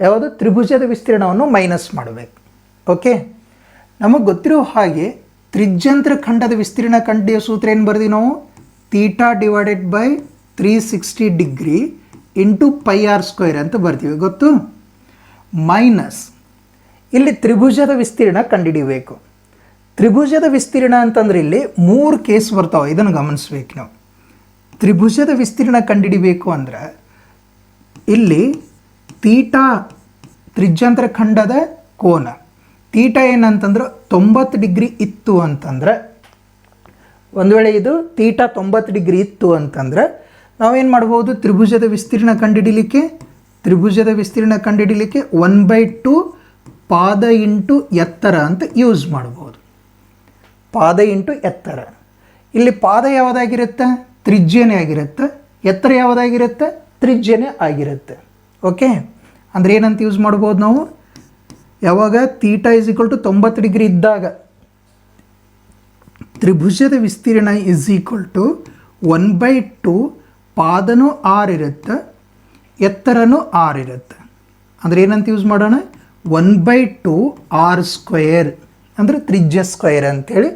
ಯಾವುದು? ತ್ರಿಭುಜದ ವಿಸ್ತೀರ್ಣವನ್ನು ಮೈನಸ್ ಮಾಡಬೇಕು. ಓಕೆ ನಮಗೆ ಗೊತ್ತಿರೋ ಹಾಗೆ ತ್ರಿಜ್ಯಂತ್ರ ಖಂಡದ ವಿಸ್ತೀರ್ಣ ಕಂಡಿಯ ಸೂತ್ರ ಏನು ಬರೆದಿ ನಾವು? Theta divided by three sixty degree into pi r square ಅಂತ ಬರ್ತೀವಿ, ಗೊತ್ತು? ಮೈನಸ್ ಇಲ್ಲಿ ತ್ರಿಭುಜದ ವಿಸ್ತೀರ್ಣ ಕಂಡುಹಿಡಿಬೇಕು. ತ್ರಿಭುಜದ ವಿಸ್ತೀರ್ಣ ಅಂತಂದ್ರೆ ಇಲ್ಲಿ ಮೂರು ಕೇಸ್ ಬರ್ತಾವೆ, ಇದನ್ನು ಗಮನಿಸ್ಬೇಕು ನಾವು. ತ್ರಿಭುಜದ ವಿಸ್ತೀರ್ಣ ಕಂಡುಹಿಡಿಬೇಕು ಅಂದ್ರೆ ಇಲ್ಲಿ ತೀಟಾ ತ್ರಿಜ್ಯಾಂತರ ಖಂಡದ ಕೋನ. ತೀಟ ಏನಂತಂದ್ರೆ ತೊಂಬತ್ತು ಡಿಗ್ರಿ ಇತ್ತು ಅಂತಂದ್ರೆ, ಒಂದು ವೇಳೆ ಇದು ತೀಟ ತೊಂಬತ್ತು ಡಿಗ್ರಿ ಇತ್ತು ಅಂತಂದ್ರೆ ನಾವೇನು ಮಾಡ್ಬೋದು? ತ್ರಿಭುಜದ ವಿಸ್ತೀರ್ಣ ಕಂಡುಹಿಡಿಲಿಕ್ಕೆ ತ್ರಿಭುಜದ ವಿಸ್ತೀರ್ಣ ಕಂಡುಹಿಡಿಲಿಕ್ಕೆ ಒನ್ ಬೈ ಟು ಪಾದ ಇಂಟು ಎತ್ತರ ಅಂತ ಯೂಸ್ ಮಾಡ್ಬೋದು. ಪಾದ ಇಂಟು ಎತ್ತರ. ಇಲ್ಲಿ ಪಾದ ಯಾವುದಾಗಿರುತ್ತೆ? ತ್ರಿಜ್ಯನೇ ಆಗಿರುತ್ತೆ. ಎತ್ತರ ಯಾವುದಾಗಿರುತ್ತೆ? ತ್ರಿಜ್ಯನೇ ಆಗಿರುತ್ತೆ. ಓಕೆ ಅಂದರೆ ಏನಂತ ಯೂಸ್ ಮಾಡ್ಬೋದು ನಾವು? ಯಾವಾಗ? ತೀಟ ಇಸ್ ಈಕ್ವಲ್ ಟು ತೊಂಬತ್ತು ಡಿಗ್ರಿ ಇದ್ದಾಗ. ತ್ರಿಭುಜದ ವಿಸ್ತೀರ್ಣ is equal to one by two ಪಾದನೂ ಆರಿರುತ್ತೆ, ಎತ್ತರನೂ ಆರ್ ಇರುತ್ತೆ ಅಂದರೆ ಏನಂತ ಯೂಸ್ ಮಾಡೋಣ? One by two r square ಅಂದರೆ ತ್ರಿಜ್ಯ ಸ್ಕ್ವೇರ್ ಅಂತೇಳಿ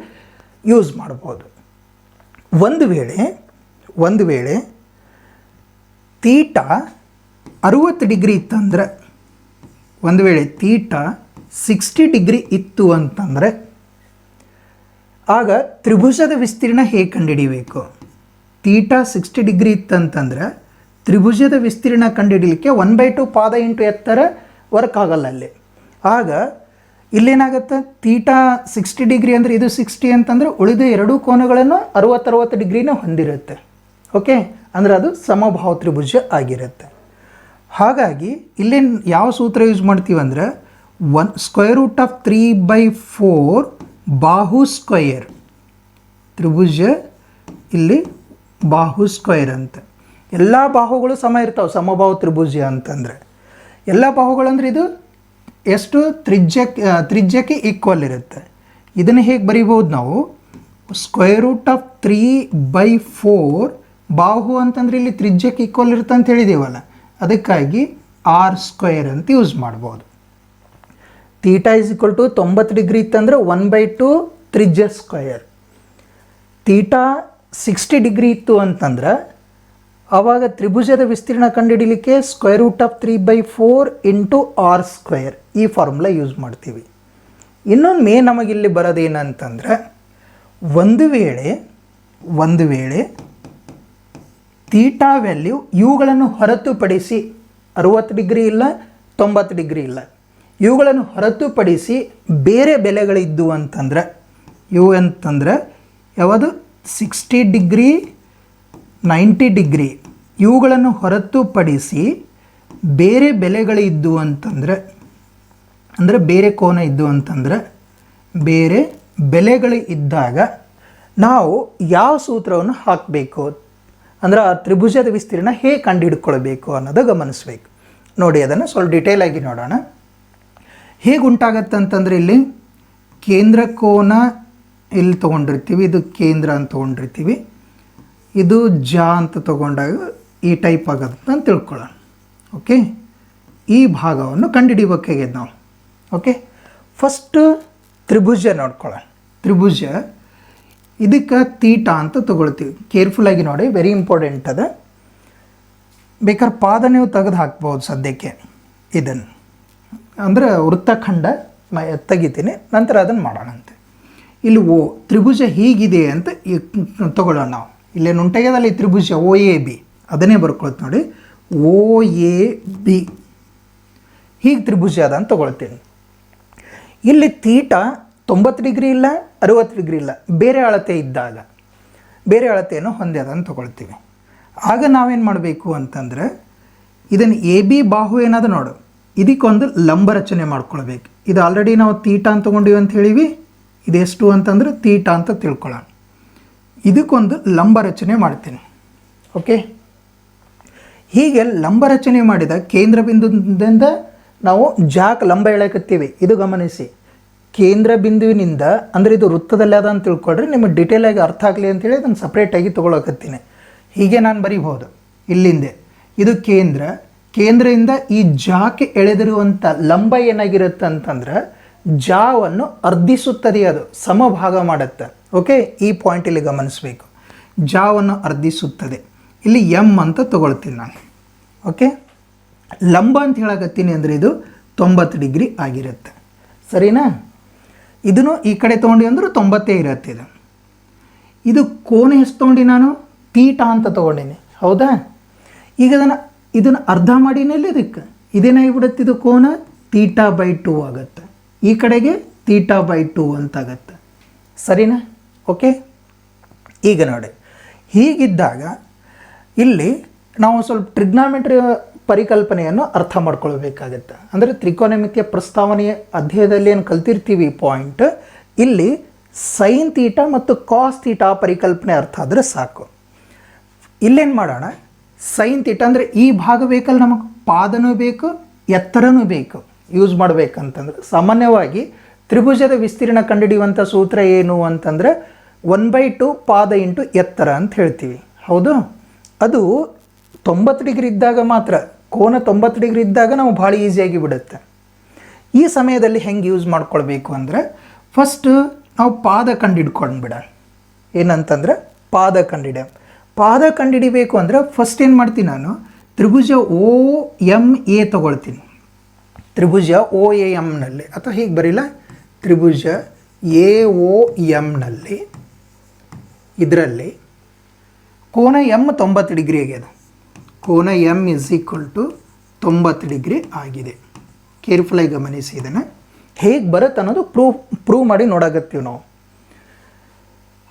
ಯೂಸ್ ಮಾಡ್ಬೋದು. ಒಂದು ವೇಳೆ ಒಂದು ವೇಳೆ ತೀಟ ಅರುವತ್ತು ಡಿಗ್ರಿ ಇತ್ತಂದರೆ, ಒಂದು ವೇಳೆ ತೀಟ ಸಿಕ್ಸ್ಟಿ ಡಿಗ್ರಿ ಇತ್ತು ಅಂತಂದರೆ, ಆಗ ತ್ರಿಭುಜದ ವಿಸ್ತೀರ್ಣ ಹೇಗೆ ಕಂಡುಹಿಡಿಬೇಕು? ತೀಟ ಸಿಕ್ಸ್ಟಿ ಡಿಗ್ರಿ ಇತ್ತಂತಂದ್ರೆ ತ್ರಿಭುಜದ ವಿಸ್ತೀರ್ಣ ಕಂಡುಹಿಡಲಿಕ್ಕೆ ಒನ್ ಬೈ ಟು ಪಾದ ಇಂಟು ಎತ್ತರ ವರ್ಕ್ ಆಗಲ್ಲ ಅಲ್ಲಿ. ಆಗ ಇಲ್ಲೇನಾಗುತ್ತೆ? ತೀಟಾ ಸಿಕ್ಸ್ಟಿ ಡಿಗ್ರಿ ಅಂದರೆ ಇದು ಸಿಕ್ಸ್ಟಿ ಅಂತಂದರೆ ಉಳಿದ ಎರಡೂ ಕೋನಗಳನ್ನು ಅರುವತ್ತರವತ್ತು ಡಿಗ್ರಿನ ಹೊಂದಿರುತ್ತೆ. ಓಕೆ? ಅಂದರೆ ಅದು ಸಮಭಾವ ತ್ರಿಭುಜ ಆಗಿರುತ್ತೆ. ಹಾಗಾಗಿ ಇಲ್ಲೇನು ಯಾವ ಸೂತ್ರ ಯೂಸ್ ಮಾಡ್ತೀವಿ ಅಂದರೆ one square root of three by four ಬಾಹು ಸ್ಕ್ವಯರ್ ತ್ರಿಭುಜ ಇಲ್ಲಿ ಬಾಹು ಸ್ಕ್ವೈರ್ ಅಂತ. ಎಲ್ಲ ಬಾಹುಗಳು ಸಮ ಇರ್ತಾವೆ, ಸಮಬಾಹು ತ್ರಿಭುಜ ಅಂತಂದರೆ. ಎಲ್ಲ ಬಾಹುಗಳಂದ್ರೆ ಇದು ಎಷ್ಟು? ತ್ರಿಜ್ಯಕ್ಕೆ ತ್ರಿಜ್ಯಕ್ಕೆ ಈಕ್ವಲ್ ಇರುತ್ತೆ. ಇದನ್ನು ಹೇಗೆ ಬರಿಬೋದು ನಾವು? Square root of three by four ಬಾಹು ಅಂತಂದ್ರೆ ಇಲ್ಲಿ ತ್ರಿಜ್ಯಕ್ಕೆ ಈಕ್ವಲ್ ಇರುತ್ತೆ ಅಂತ ಹೇಳಿದ್ದೀವಲ್ಲ ಅದಕ್ಕಾಗಿ ಆರ್ ಸ್ಕ್ವೇರ್ ಅಂತ ಯೂಸ್ ಮಾಡ್ಬೋದು. ತೀಟಾ ಇಸ್ ಈಕ್ವಲ್ ಟು ತೊಂಬತ್ತು ಡಿಗ್ರಿ ಇತ್ತಂದರೆ ಒನ್ ಬೈ ಟು ತ್ರಿಜ್ಯ ಸ್ಕ್ವಯರ್ ತೀಟಾ ಸಿಕ್ಸ್ಟಿ ಡಿಗ್ರಿ ಇತ್ತು ಅಂತಂದ್ರೆ ಆವಾಗ ತ್ರಿಭುಜದ ವಿಸ್ತೀರ್ಣ ಕಂಡುಹಿಡಿಲಿಕ್ಕೆ square root of three by four into r square ಈ ಫಾರ್ಮುಲಾ ಯೂಸ್ ಮಾಡ್ತೀವಿ. ಇನ್ನೊಂದು ಮೇ ನಮಗಿಲ್ಲಿ ಬರೋದೇನಂತಂದ್ರೆ ಒಂದು ವೇಳೆ ಒಂದು ವೇಳೆ ತೀಟಾ ವ್ಯಾಲ್ಯೂ ಇವುಗಳನ್ನು ಹೊರತುಪಡಿಸಿ ಅರುವತ್ತು ಡಿಗ್ರಿ ಇಲ್ಲ, ತೊಂಬತ್ತು ಡಿಗ್ರಿ ಇಲ್ಲ. ಇವುಗಳನ್ನು ಹೊರತುಪಡಿಸಿ ಬೇರೆ ಬೆಲೆಗಳಿದ್ದು ಅಂತಂದ್ರೆ, ಇವು ಅಂತಂದ್ರೆ ಯಾವುದು? ಸಿಕ್ಸ್ಟಿ ಡಿಗ್ರಿ, ನೈಂಟಿ ಡಿಗ್ರಿ ಇವುಗಳನ್ನು ಹೊರತುಪಡಿಸಿ ಬೇರೆ ಬೆಲೆಗಳಿದ್ದು ಅಂತಂದರೆ, ಅಂದರೆ ಬೇರೆ ಕೋನ ಇದ್ದು ಅಂತಂದರೆ ಬೇರೆ ಬೆಲೆಗಳು ಇದ್ದಾಗ ನಾವು ಯಾವ ಸೂತ್ರವನ್ನು ಹಾಕಬೇಕು? ಅಂದರೆ ಆ ತ್ರಿಭುಜದ ವಿಸ್ತೀರ್ಣ ಹೇಗೆ ಕಂಡುಹಿಡ್ಕೊಳ್ಬೇಕು ಅನ್ನೋದು ಗಮನಿಸ್ಬೇಕು. ನೋಡಿ, ಅದನ್ನು ಸ್ವಲ್ಪ ಡೀಟೇಲಾಗಿ ನೋಡೋಣ. ಹೇಗೆ ಉಂಟಾಗತ್ತೆ ಅಂತಂದರೆ ಇಲ್ಲಿ ಕೇಂದ್ರ ಕೋನ ಇಲ್ಲಿ ತೊಗೊಂಡಿರ್ತೀವಿ, ಇದು ಕೇಂದ್ರ ಅಂತ ತೊಗೊಂಡಿರ್ತೀವಿ. ಇದು ಜ ಅಂತ ತಗೊಂಡಾಗ ಈ ಟೈಪ್ ಆಗುತ್ತೆ ಅಂತ ತಿಳ್ಕೊಳ್ಳೋಣ. ಓಕೆ ಈ ಭಾಗವನ್ನು ಕಂಡುಹಿಡಿಬೇಕಾಗ್ಯದ ನಾವು. ಓಕೆ ಫಸ್ಟ್ ತ್ರಿಭುಜ ನೋಡ್ಕೊಳ್ಳೋಣ. ತ್ರಿಭುಜ, ಇದಕ್ಕೆ ತೀಟ ಅಂತ ತೊಗೊಳ್ತೀವಿ. ಕೇರ್ಫುಲ್ಲಾಗಿ ನೋಡಿ ವೆರಿ ಇಂಪಾರ್ಟೆಂಟ್ ಅದ. ಬೇಕಾದ್ರೆ ಪಾದ ನೀವು ತೆಗೆದು ಹಾಕ್ಬೋದು ಸದ್ಯಕ್ಕೆ ಇದನ್ನು. ಅಂದರೆ ವೃತ್ತಖಂಡ ತೆಗಿತೀನಿ ನಂತರ ಅದನ್ನು ಮಾಡೋಣಂತೆ. ಇಲ್ಲಿ ಓ, ತ್ರಿಭುಜ ಹೀಗಿದೆ ಅಂತ ತಗೊಳ್ಳೋಣ ನಾವು. ಇಲ್ಲೇನು ಉಂಟಾಗ್ಯದಲ್ಲ ತ್ರಿಭುಜ, ಓ ಎ ಬಿ. ಅದನ್ನೇ ಬರ್ಕೊಳ್ತು ನೋಡಿ. O A B. ಹೀಗೆ ತ್ರಿಭುಜ ಅದ ಅಂತ ತಗೊಳ್ತೀನಿ. ಇಲ್ಲಿ ತೀಟ ತೊಂಬತ್ತು ಡಿಗ್ರಿ ಇಲ್ಲ, ಅರುವತ್ತು ಡಿಗ್ರಿ ಇಲ್ಲ. ಬೇರೆ ಅಳತೆ ಇದ್ದಾಗ, ಬೇರೆ ಅಳತೆಯನ್ನು ಹೊಂದ್ಯದ ಅಂತ ತಗೊಳ್ತೀವಿ ಆಗ ನಾವೇನು ಮಾಡಬೇಕು ಅಂತಂದರೆ, ಇದನ್ನು ಎ ಬಿ ಬಾಹು ಏನಾದ್ರು ನೋಡು. ಇದಕ್ಕೊಂದು ಲಂಬ ರಚನೆ ಮಾಡ್ಕೊಳ್ಬೇಕು. ಇದು ಆಲ್ರೆಡಿ ನಾವು ತೀಟ ಅಂತ ತೊಗೊಂಡಿವಿ ಅಂತ ಹೇಳಿವಿ. ಇದೆಷ್ಟು ಅಂತಂದ್ರೆ ತೀಟ ಅಂತ ತಿಳ್ಕೊಳ್ಳೋಣ. ಇದಕ್ಕೊಂದು ಲಂಬ ರಚನೆ ಮಾಡ್ತೀನಿ. ಓಕೆ ಹೀಗೆ ಲಂಬ ರಚನೆ ಮಾಡಿದ ಕೇಂದ್ರ ಬಿಂದುದಿಂದ ನಾವು ಜಾಕ್ ಲಂಬ ಎಳೆಕತ್ತೀವಿ. ಇದು ಗಮನಿಸಿ. ಕೇಂದ್ರ ಬಿಂದುವಿನಿಂದ ಅಂದರೆ ಇದು ವೃತ್ತದಲ್ಲಿ ಅದ ಅಂತ ತಿಳ್ಕೊಳ್ರಿ, ನಿಮಗೆ ಡೀಟೇಲಾಗಿ ಅರ್ಥ ಆಗಲಿ ಅಂತೇಳಿ ಅದನ್ನು ಸಪ್ರೇಟಾಗಿ ತೊಗೊಳಕತ್ತೀನಿ. ಹೀಗೆ ನಾನು ಬರಿಬೋದು ಇಲ್ಲಿಂದೆ. ಇದು ಕೇಂದ್ರ. ಕೇಂದ್ರದಿಂದ ಈ ಜಾಕೆ ಎಳೆದಿರುವಂಥ ಲಂಬ ಏನಾಗಿರುತ್ತೆ ಅಂತಂದ್ರೆ ಜಾವನ್ನು ಅರ್ಧಿಸುತ್ತದೆ ಅದು, ಸಮಭಾಗ ಮಾಡುತ್ತೆ. ಓಕೆ ಈ ಪಾಯಿಂಟ್ ಇಲ್ಲಿ ಗಮನಿಸಬೇಕು. ಜಾವನ್ನು ಅರ್ಧಿಸುತ್ತದೆ. ಇಲ್ಲಿ ಎಂ ಅಂತ ತಗೊಳ್ತೀನಿ ನಾನು. ಓಕೆ ಲಂಬ ಅಂತ ಹೇಳಕತ್ತೀನಿ ಅಂದರೆ ಇದು ತೊಂಬತ್ತು ಡಿಗ್ರಿ ಆಗಿರುತ್ತೆ. ಸರಿನಾ? ಇದನ್ನು ಈ ಕಡೆ ತೊಗೊಂಡು ಅಂದ್ರೆ ತೊಂಬತ್ತೇ ಇರುತ್ತೆ ಇದು. ಇದು ಕೋನ ಎಷ್ಟು ತೊಗೊಂಡು ನಾನು? ತೀಟ ಅಂತ ತೊಗೊಂಡಿನಿ. ಹೌದಾ? ಈಗ ಅದನ್ನು ಇದನ್ನು ಅರ್ಧ ಮಾಡಿನಲ್ಲಿ ಇದಕ್ಕೆ? ಇದೇನಾಗಿಬಿಡುತ್ತೆ ಇದು ಕೋನ? ತೀಟಾ ಬೈ ಟೂ ಆಗುತ್ತೆ. ಈ ಕಡೆಗೆ ತೀಟಾ ಬೈ ಟು ಅಂತಾಗತ್ತೆ. ಸರಿನಾ? ಓಕೆ? ಈಗ ನೋಡಿ. ಹೀಗಿದ್ದಾಗ ಇಲ್ಲಿ ನಾವು ಸ್ವಲ್ಪ ಟ್ರಿಗ್ನಾಮೆಟ್ರಿ ಪರಿಕಲ್ಪನೆಯನ್ನು ಅರ್ಥ ಮಾಡ್ಕೊಳ್ಬೇಕಾಗತ್ತೆ. ಅಂದರೆ ತ್ರಿಕೋನಮಿತಿಯ ಪ್ರಸ್ತಾವನೆಯ ಅಧ್ಯಯದಲ್ಲಿ ಏನು ಕಲ್ತಿರ್ತೀವಿ ಪಾಯಿಂಟ್ ಇಲ್ಲಿ ಸೈನ್ ತೀಟ ಮತ್ತು ಕಾಸ್ ತೀಟ ಪರಿಕಲ್ಪನೆ ಅರ್ಥ ಆದರೆ ಸಾಕು. ಇಲ್ಲೇನು ಮಾಡೋಣ? ಸೈನ್ ತೀಟ ಅಂದರೆ ಈ ಭಾಗ ಬೇಕಲ್ಲ ನಮಗೆ? ಪಾದನೂ ಬೇಕು, ಎತ್ತರನೂ ಬೇಕು. ಯೂಸ್ ಮಾಡಬೇಕಂತಂದ್ರೆ, ಸಾಮಾನ್ಯವಾಗಿ ತ್ರಿಭುಜದ ವಿಸ್ತೀರ್ಣ ಕಂಡುಹಿಡಿಯುವಂಥ ಸೂತ್ರ ಏನು ಅಂತಂದರೆ ಒನ್ ಬೈ ಟು ಪಾದ ಇಂಟು ಎತ್ತರ ಅಂತ ಹೇಳ್ತೀವಿ. ಹೌದು? ಅದು ತೊಂಬತ್ತು ಡಿಗ್ರಿ ಇದ್ದಾಗ ಮಾತ್ರ, ಕೋನ ತೊಂಬತ್ತು ಡಿಗ್ರಿ ಇದ್ದಾಗ ನಾವು ಭಾಳ ಈಸಿಯಾಗಿ ಬಿಡುತ್ತೆ. ಈ ಸಮಯದಲ್ಲಿ ಹೆಂಗೆ ಯೂಸ್ ಮಾಡ್ಕೊಳ್ಬೇಕು ಅಂದರೆ ಫಸ್ಟ್ ನಾವು ಪಾದ ಕಂಡಿಡ್ಕೊಂಡು ಬಿಡ ಏನಂತಂದ್ರೆ, ಪಾದ ಕಂಡಿಡ ಪಾದ ಕಂಡಿಡಿಬೇಕು ಅಂದರೆ ಫಸ್ಟ್ ಏನು ಮಾಡ್ತೀನಿ ನಾನು, ತ್ರಿಭುಜ ಓ ಎಂ ಎ ತಗೊಳ್ತೀನಿ. ತ್ರಿಭುಜ ಒ ಎ ಎಮ್ನಲ್ಲಿ ಅಥವಾ ಹೀಗೆ ಬರೀಲ್ಲ ತ್ರಿಭುಜ ಎ ಒ ಎಮ್ನಲ್ಲಿ ಇದರಲ್ಲಿ ಕೋನ ಎಂ ತೊಂಬತ್ತು ಡಿಗ್ರಿ ಆಗ್ಯದ ಕೋನ ಎಂ ಇಸ್ ಈಕ್ವಲ್ ಟು ತೊಂಬತ್ತು ಡಿಗ್ರಿ ಆಗಿದೆ. ಕೇರ್ಫುಲ್ಲಾಗಿ ಗಮನಿಸಿ ಇದನ್ನು. ಹೇಗೆ ಬರುತ್ತೆ ಅನ್ನೋದು ಪ್ರೂಫ್ ಪ್ರೂವ್ ಮಾಡಿ ನೋಡಾಗತ್ತೀವಿ ನಾವು.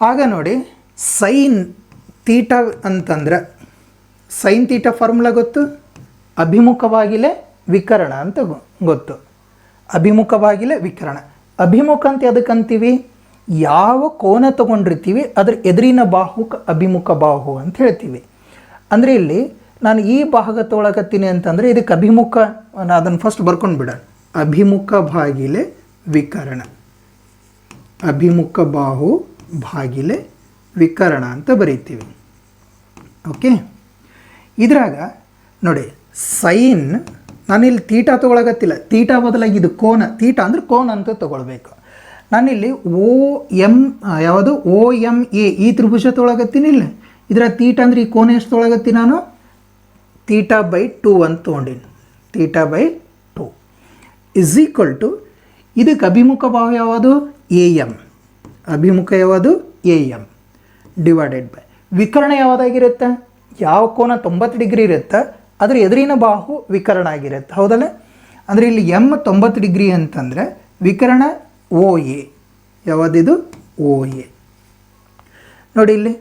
ಆಗ ನೋಡಿ ಸೈನ್ ತೀಟ ಅಂತಂದ್ರೆ ಸೈನ್ ತೀಟ ಫಾರ್ಮುಲಾ ಗೊತ್ತು? ಅಭಿಮುಖವಾಗಿಲೆ ವಿಕರಣ ಅಂತ ಗೊತ್ತು. ಅಭಿಮುಖವಾಗಿಲೆ ವಿಕರಣ. ಅಭಿಮುಖ ಅಂತ ಅದಕ್ಕಂತೀವಿ ಯಾವ ಕೋನ ತಗೊಂಡಿರ್ತೀವಿ, ಅದ್ರ ಎದುರಿನ ಬಾಹುಕ್ಕೆ ಅಭಿಮುಖ ಬಾಹು ಅಂತ ಹೇಳ್ತೀವಿ. ಅಂದರೆ ಇಲ್ಲಿ ನಾನು ಈ ಭಾಗ ತೊಗೊಳಕತ್ತೀನಿ ಅಂತಂದರೆ ಇದಕ್ಕೆ ಅಭಿಮುಖ ನಾನು ಅದನ್ನು ಫಸ್ಟ್ ಬರ್ಕೊಂಡು ಬಿಡ ಅಭಿಮುಖ ಬಾಗಿಲೆ ವಿಕರಣ. ಅಭಿಮುಖ ಬಾಹು ಬಾಗಿಲೆ ವಿಕರಣ ಅಂತ ಬರೀತೀವಿ. ಓಕೆ ಇದ್ರಾಗ ನೋಡಿ, ಸೈನ್ ನಾನಿಲ್ಲಿ ತೀಟ ತೊಗೊಳಗತ್ತಿಲ್ಲ ತೀಟ ಬದಲಾಗಿ ಇದು ಕೋನ. ತೀಟ ಅಂದ್ರೆ ಕೋನ ಅಂತ ತೊಗೊಳ್ಬೇಕು. ನಾನಿಲ್ಲಿ ಓ ಎಂ ಯಾವುದು? O M A. ಈ ತ್ರಿಭುಜ ತೊಗೊಳಗತ್ತೀನಿ ಇಲ್ಲ. ಇದರ ತೀಟ ಅಂದರೆ ಈ ಕೋನ ಎಷ್ಟು ತೊಗೊಳಗತ್ತೀನಿ ನಾನು? ತೀಟಾ ಬೈ ಟೂ ಅಂತ ತೊಗೊಂಡಿನಿ. Theta by two. Is equal to ಇದಕ್ಕೆ ಅಭಿಮುಖ ಭಾವ ಯಾವುದು? ಎ ಎಂ ಅಭಿಮುಖ ಯಾವುದು? A M divided by. Vikarna ಯಾವುದಾಗಿರುತ್ತೆ? ಯಾವ ಕೋನ ತೊಂಬತ್ತು ಡಿಗ್ರಿ ಇರುತ್ತೆ? ಅದ್ರ ಎದುರಿನ ಬಾಹು ವಿಕರಣ ಆಗಿರುತ್ತೆ. ಹೌದಲ್ಲ? ಅಂದರೆ ಇಲ್ಲಿ ಎಂ ತೊಂಬತ್ತು ಡಿಗ್ರಿ ಅಂತಂದರೆ ವಿಕರಣ ಓ ಎ ಯಾವುದಿದು? ಓ ಎ ನೋಡಿ ಇಲ್ಲಿ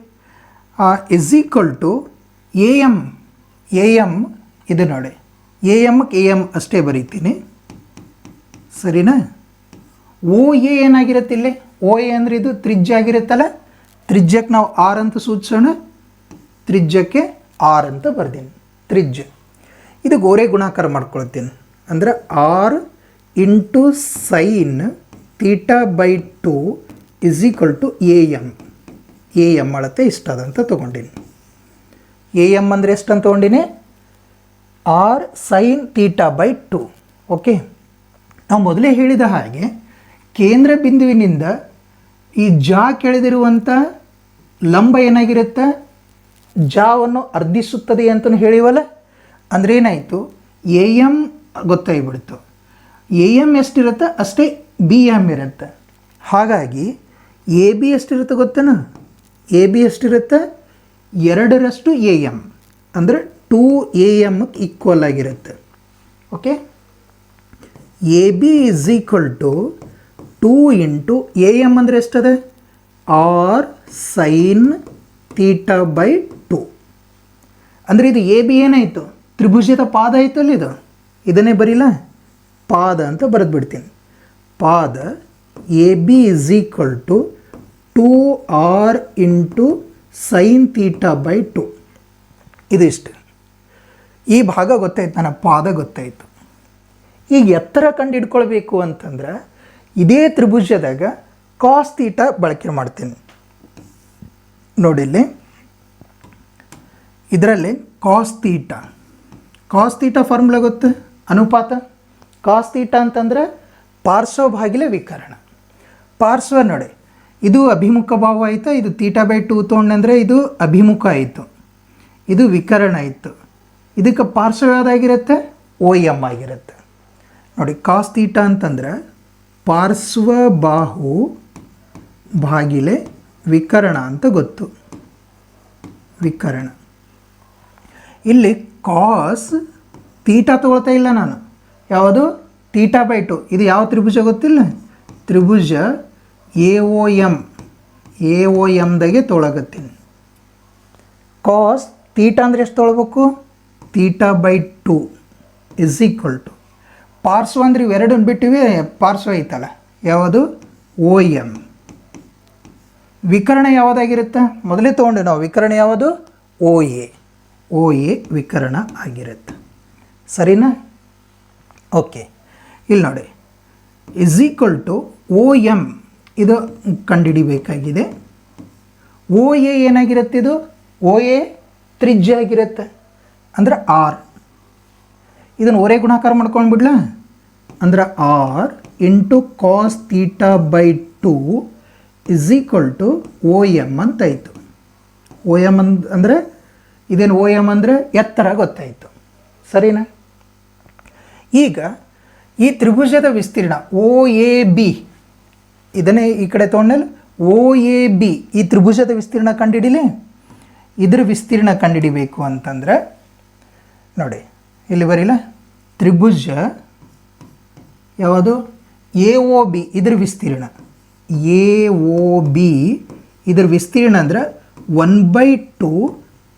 is equal to A M A M ಇದು ನೋಡಿ. ಎ ಎಂ ಕೆ ಎಂ ಅಷ್ಟೇ ಬರೀತೀನಿ. ಸರಿನಾ? ಓ ಎ ಏನಾಗಿರುತ್ತೆ ಇಲ್ಲಿ? ಓ ಎ ಅಂದರೆ ಇದು ತ್ರಿಜ್ಯ ಆಗಿರುತ್ತಲ್ಲ? ತ್ರಿಜ್ಯಕ್ಕೆ ನಾವು ಆರ್ ಅಂತ ಸೂಚಿಸೋಣ. ತ್ರಿಜ್ಯಕ್ಕೆ ಆರ್ ಅಂತ ಬರ್ದೀನಿ. ತ್ರಿಜ್ಯ. ಇದು ಗೋರೆ ಗುಣಾಕಾರ ಮಾಡ್ಕೊಳ್ತೀನಿ. ಅಂದರೆ r into sine theta by two is equal to A M. A M ಅಳತೆ ಇಷ್ಟಾದಂತ ತೊಗೊಂಡೀನಿ. ಎ ಎಂ ಅಂದರೆ ಎಷ್ಟು ಅಂತ ತೊಗೊಂಡಿನಿ? R sine theta by two. Okay? ನಾವು ಮೊದಲೇ ಹೇಳಿದ ಹಾಗೆ ಕೇಂದ್ರ ಬಿಂದುವಿನಿಂದ ಈ ಜಾ ಕೆಳೆದಿರುವಂಥ ಲಂಬ ಏನಾಗಿರುತ್ತೆ? ಜಾವನ್ನು ಅರ್ಧಿಸುತ್ತದೆ ಅಂತ ಹೇಳಿವಲ್ಲ? ಅಂದರೆ ಏನಾಯಿತು? ಎ ಎಂ ಗೊತ್ತಾಗಿಬಿಡ್ತು ಎ ಎಂ ಎಷ್ಟಿರುತ್ತೆ? ಅಷ್ಟೇ ಬಿ ಎಂ ಇರುತ್ತೆ. ಹಾಗಾಗಿ ಎ ಬಿ ಎಷ್ಟಿರುತ್ತೆ ಗೊತ್ತೇನು? ಎ ಬಿ ಎಷ್ಟಿರುತ್ತೆ? ಎರಡರಷ್ಟು ಎ ಎಂ ಅಂದರೆ ಟೂ ಎ ಎಂ ಈಕ್ವಲ್ ಆಗಿರುತ್ತೆ. Okay A B is equal to two into A M ಅಂದರೆ ಎಷ್ಟದೆ? R sine theta by two. ಅಂದರೆ ಇದು ಎ ಬಿ ಏನಾಯಿತು ತ್ರಿಭುಜದ ಪಾದ ಆಯ್ತಲ್ಲ ಇದು? ಇದನ್ನೇ ಬರೀಲ್ಲ ಪಾದ ಅಂತ ಬರೆದು ಬಿಡ್ತೀನಿ ಪಾದ A B is equal to two r into sine theta by two ಇದಿಷ್ಟು. ಈ ಭಾಗ ಗೊತ್ತಾಯ್ತು, ನನ್ನ ಪಾದ ಗೊತ್ತಾಯಿತು. ಈಗ ಎತ್ತರ ಕಂಡು ಹಿಡ್ಕೊಳ್ಬೇಕು ಅಂತಂದ್ರೆ, ಇದೇ ತ್ರಿಭುಜದಾಗ ಕಾಸ್ ತೀಟ ಬಳಕೆ ಮಾಡ್ತೀನಿ. ನೋಡಿಲ್ಲಿ. ಇದರಲ್ಲಿ cos theta cos theta formula ಗೊತ್ತು? ಅನುಪಾತ? ಕಾಸ್ ತೀಟ ಅಂತಂದ್ರೆ ಪಾರ್ಶ್ವ ಭಾಗಿಲೆ ವಿಕರಣ. ಪಾರ್ಶ್ವ ನೋಡಿ. ಇದು ಅಭಿಮುಖ ಭಾವ ಆಯಿತು, ಇದು ತೀಟ ಬೈ ಟೂ ತೊಗೊಂಡಂದ್ರೆ ಇದು ಅಭಿಮುಖ ಆಯಿತು. ಇದು ವಿಕರಣ ಇತ್ತು ಇದಕ್ಕೆ ಪಾರ್ಶ್ವ ಯಾವುದಾಗಿರುತ್ತೆ? ಓ ಎಂ ಆಗಿರುತ್ತೆ. ನೋಡಿ ಕಾಸ್ ತೀಟ ಅಂತಂದ್ರೆ ಪಾರ್ಶ್ವ ಬಾಹು ಭಾಗಿಲೆ ವಿಕರಣ ಅಂತ ಗೊತ್ತು. ವಿಕರಣ. ಇಲ್ಲಿ ಕಾಸ್ ತೀಟ ತಗೊಳ್ತಾ ಇಲ್ಲ ನಾನು. ಯಾವುದು? ತೀಟಾ ಬೈ ಟು ಇದು ಯಾವ ತ್ರಿಭುಜ ಗೊತ್ತಿಲ್ಲ? ತ್ರಿಭುಜ A O M A O ಎಮ್ದಾಗೆ ತೊಳಗತ್ತೀನಿ. ಕಾಸ್ ತೀಟ ಅಂದರೆ ಎಷ್ಟು ತೊಗೊಳ್ಬೇಕು? Theta by two is equal to ಪಾರ್ಶ್ವ ಅಂದ್ರೆ ಇವೆರಡನ್ನು ಬಿಟ್ಟಿವಿ, ಪಾರ್ಶ್ವ ಐತಲ್ಲ. ಯಾವುದು? ಓ ಎಂ ವಿಕರಣ ಯಾವುದಾಗಿರುತ್ತೆ? ಮೊದಲೇ ತೊಗೊಂಡೆ ನಾವು. ವಿಕರಣ ಯಾವುದು? ಓ ಎ ಓ ಎ ವಿಕರಣ ಆಗಿರುತ್ತೆ. ಸರಿನಾ? ಓಕೆ. ಇಲ್ಲಿ ನೋಡಿ. Is equal to O M ಇದು ಕಂಡುಹಿಡಿಬೇಕಾಗಿದೆ. ಓ ಎ ಏನಾಗಿರುತ್ತೆ ಇದು? ಓ ಎ ತ್ರಿಜ್ಯ ಆಗಿರುತ್ತೆ. ಅಂದ್ರೆ ಆರ್ ಇದನ್ನು ಒರೇ ಗುಣಾಕಾರ ಮಾಡ್ಕೊಂಡ್ಬಿಡ್ಲಾ? ಅಂದ್ರೆ R into cos theta by two is equal to O M ಅಂತಾಯಿತು. O M ಅಂದ್, ಅಂದರೆ ಇದೇನು ಓ ಎಂ ಅಂದರೆ ಎತ್ತರ ಗೊತ್ತಾಯಿತು. ಸರಿನಾ? ಈಗ ಈ ತ್ರಿಭುಜದ ವಿಸ್ತೀರ್ಣ ಓ ಎ ಬಿ ಇದನ್ನೇ ಈ ಕಡೆ ತೊಗೊಂಡಲ್ಲಿ ಓ ಎ ಬಿ ಈ ತ್ರಿಭುಜದ ವಿಸ್ತೀರ್ಣ ಕಂಡುಹಿಡಿಲಿ ಇದ್ರ ವಿಸ್ತೀರ್ಣ ಕಂಡುಹಿಡಿಬೇಕು ಅಂತಂದ್ರೆ, ನೋಡಿ, ಇಲ್ಲಿ ಬರೀಲ್ಲ ತ್ರಿಭುಜ ಯಾವುದು? ಎ ಓ ಬಿ ಇದ್ರ ವಿಸ್ತೀರ್ಣ. ಎ ಒ ಬಿ ಇದ್ರ ವಿಸ್ತೀರ್ಣ ಅಂದ್ರೆ ಒನ್ ಬೈ ಟು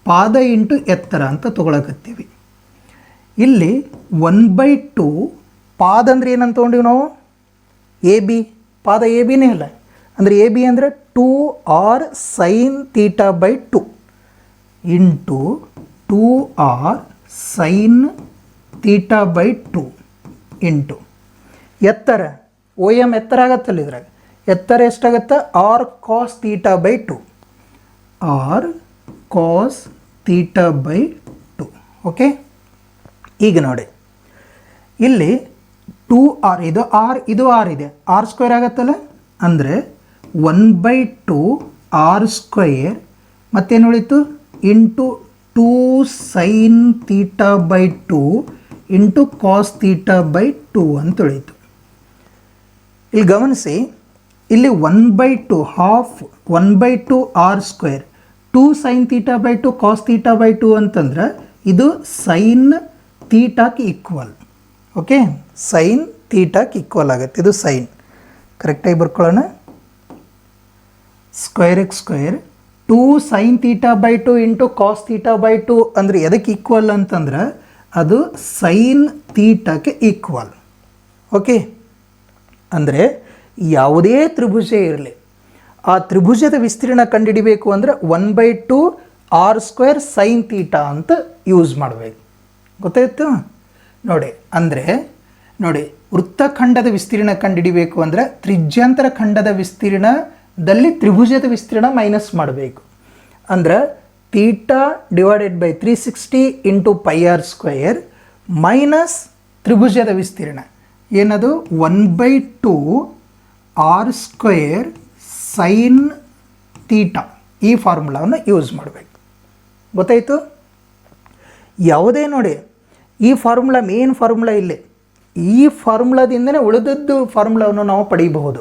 ಪಾದ ಇಂಟು ಎತ್ತರ ಅಂತ ತೊಗೊಳಕತ್ತೀವಿ. ಇಲ್ಲಿ ಒನ್ ಬೈ ಟು ಪಾದ ಅಂದ್ರೆ ಏನಂತ ತೊಗೊಂಡಿವಿ ನಾವು? ಎ ಬಿ ಪಾದ ಎ ಬಿನೇ ಅಲ್ಲ. ಅಂದರೆ ಎ ಬಿ ಅಂದರೆ two r sine theta by two into two r sine theta by two into. ಎತ್ತರ ಓ ಎಂ ಎತ್ತರ ಆಗತ್ತಲ್ಲ ಇದ್ರಾಗ? ಎತ್ತರ ಎಷ್ಟಾಗುತ್ತೆ? R cos theta by two r cos theta by two okay ಈಗ ನೋಡಿ. ಇಲ್ಲಿ ಟೂ ಆರ್ ಇದು ಆರ್ ಇದು ಆರ್ ಇದೆ. ಆರ್ ಸ್ಕ್ವೇರ್ ಆಗುತ್ತಲ್ಲ? ಅಂದರೆ one by two r square ಮತ್ತೇನು ಉಳಿತು? Into two sine theta by two into cos theta by two ಅಂತ ಉಳಿತು. ಇಲ್ಲಿ ಗಮನಿಸಿ ಇಲ್ಲಿ one by two half one by two r square two sine theta by two cos theta by two ಅಂತಂದ್ರೆ ಇದು sine ಥೀಟಾಕ್ ಈಕ್ವಲ್ ಓಕೆ ಸೈನ್ ಥೀಟಾಕ್ equal ಆಗುತ್ತೆ. ಇದು ಸೈನ್ ಕರೆಕ್ಟಾಗಿ ಬರ್ಕೊಳ್ಳೋಣ. Square x square two sine theta by two into cos theta by two ಅಂದರೆ ಎದಕ್ಕೆ equal ಅಂತಂದ್ರೆ ಅದು ಸೈನ್ ಥೀಟಾಕ್ಕೆ ಈಕ್ವಲ್ ಓಕೆ ಅಂದರೆ ಯಾವುದೇ ತ್ರಿಭುಜ ಇರಲಿ. ಆ ತ್ರಿಭುಜದ ವಿಸ್ತೀರ್ಣ ಕಂಡುಹಿಡಿಬೇಕು ಅಂದರೆ one by two r square sine theta ಅಂತ ಯೂಸ್ ಮಾಡಬೇಕು. ಗೊತ್ತಾಯಿತು? ನೋಡಿ, ಅಂದರೆ ನೋಡಿ, ವೃತ್ತಖಂಡದ ವಿಸ್ತೀರ್ಣ ಕಂಡುಹಿಡಿಬೇಕು ಅಂದರೆ ತ್ರಿಜ್ಯಾಂತರ ಖಂಡದ ವಿಸ್ತೀರ್ಣದಲ್ಲಿ ತ್ರಿಭುಜದ ವಿಸ್ತೀರ್ಣ ಮೈನಸ್ ಮಾಡಬೇಕು. ಅಂದ್ರೆ theta divided by three sixty into pi r square minus ತ್ರಿಭುಜದ ವಿಸ್ತೀರ್ಣ. ಏನದು? One by two r square sine theta ಈ ಫಾರ್ಮುಲಾವನ್ನು ಯೂಸ್ ಮಾಡಬೇಕು. ಗೊತ್ತಾಯಿತು? ಯಾವುದೇ ನೋಡಿ, ಈ ಫಾರ್ಮುಲಾ ಮೇನ್ ಫಾರ್ಮುಲಾ ಇಲ್ಲಿ, ಈ ಫಾರ್ಮುಲಾದಿಂದನೇ ಉಳಿದದ್ದು ಫಾರ್ಮುಲಾವನ್ನು ನಾವು ಪಡೀಬಹುದು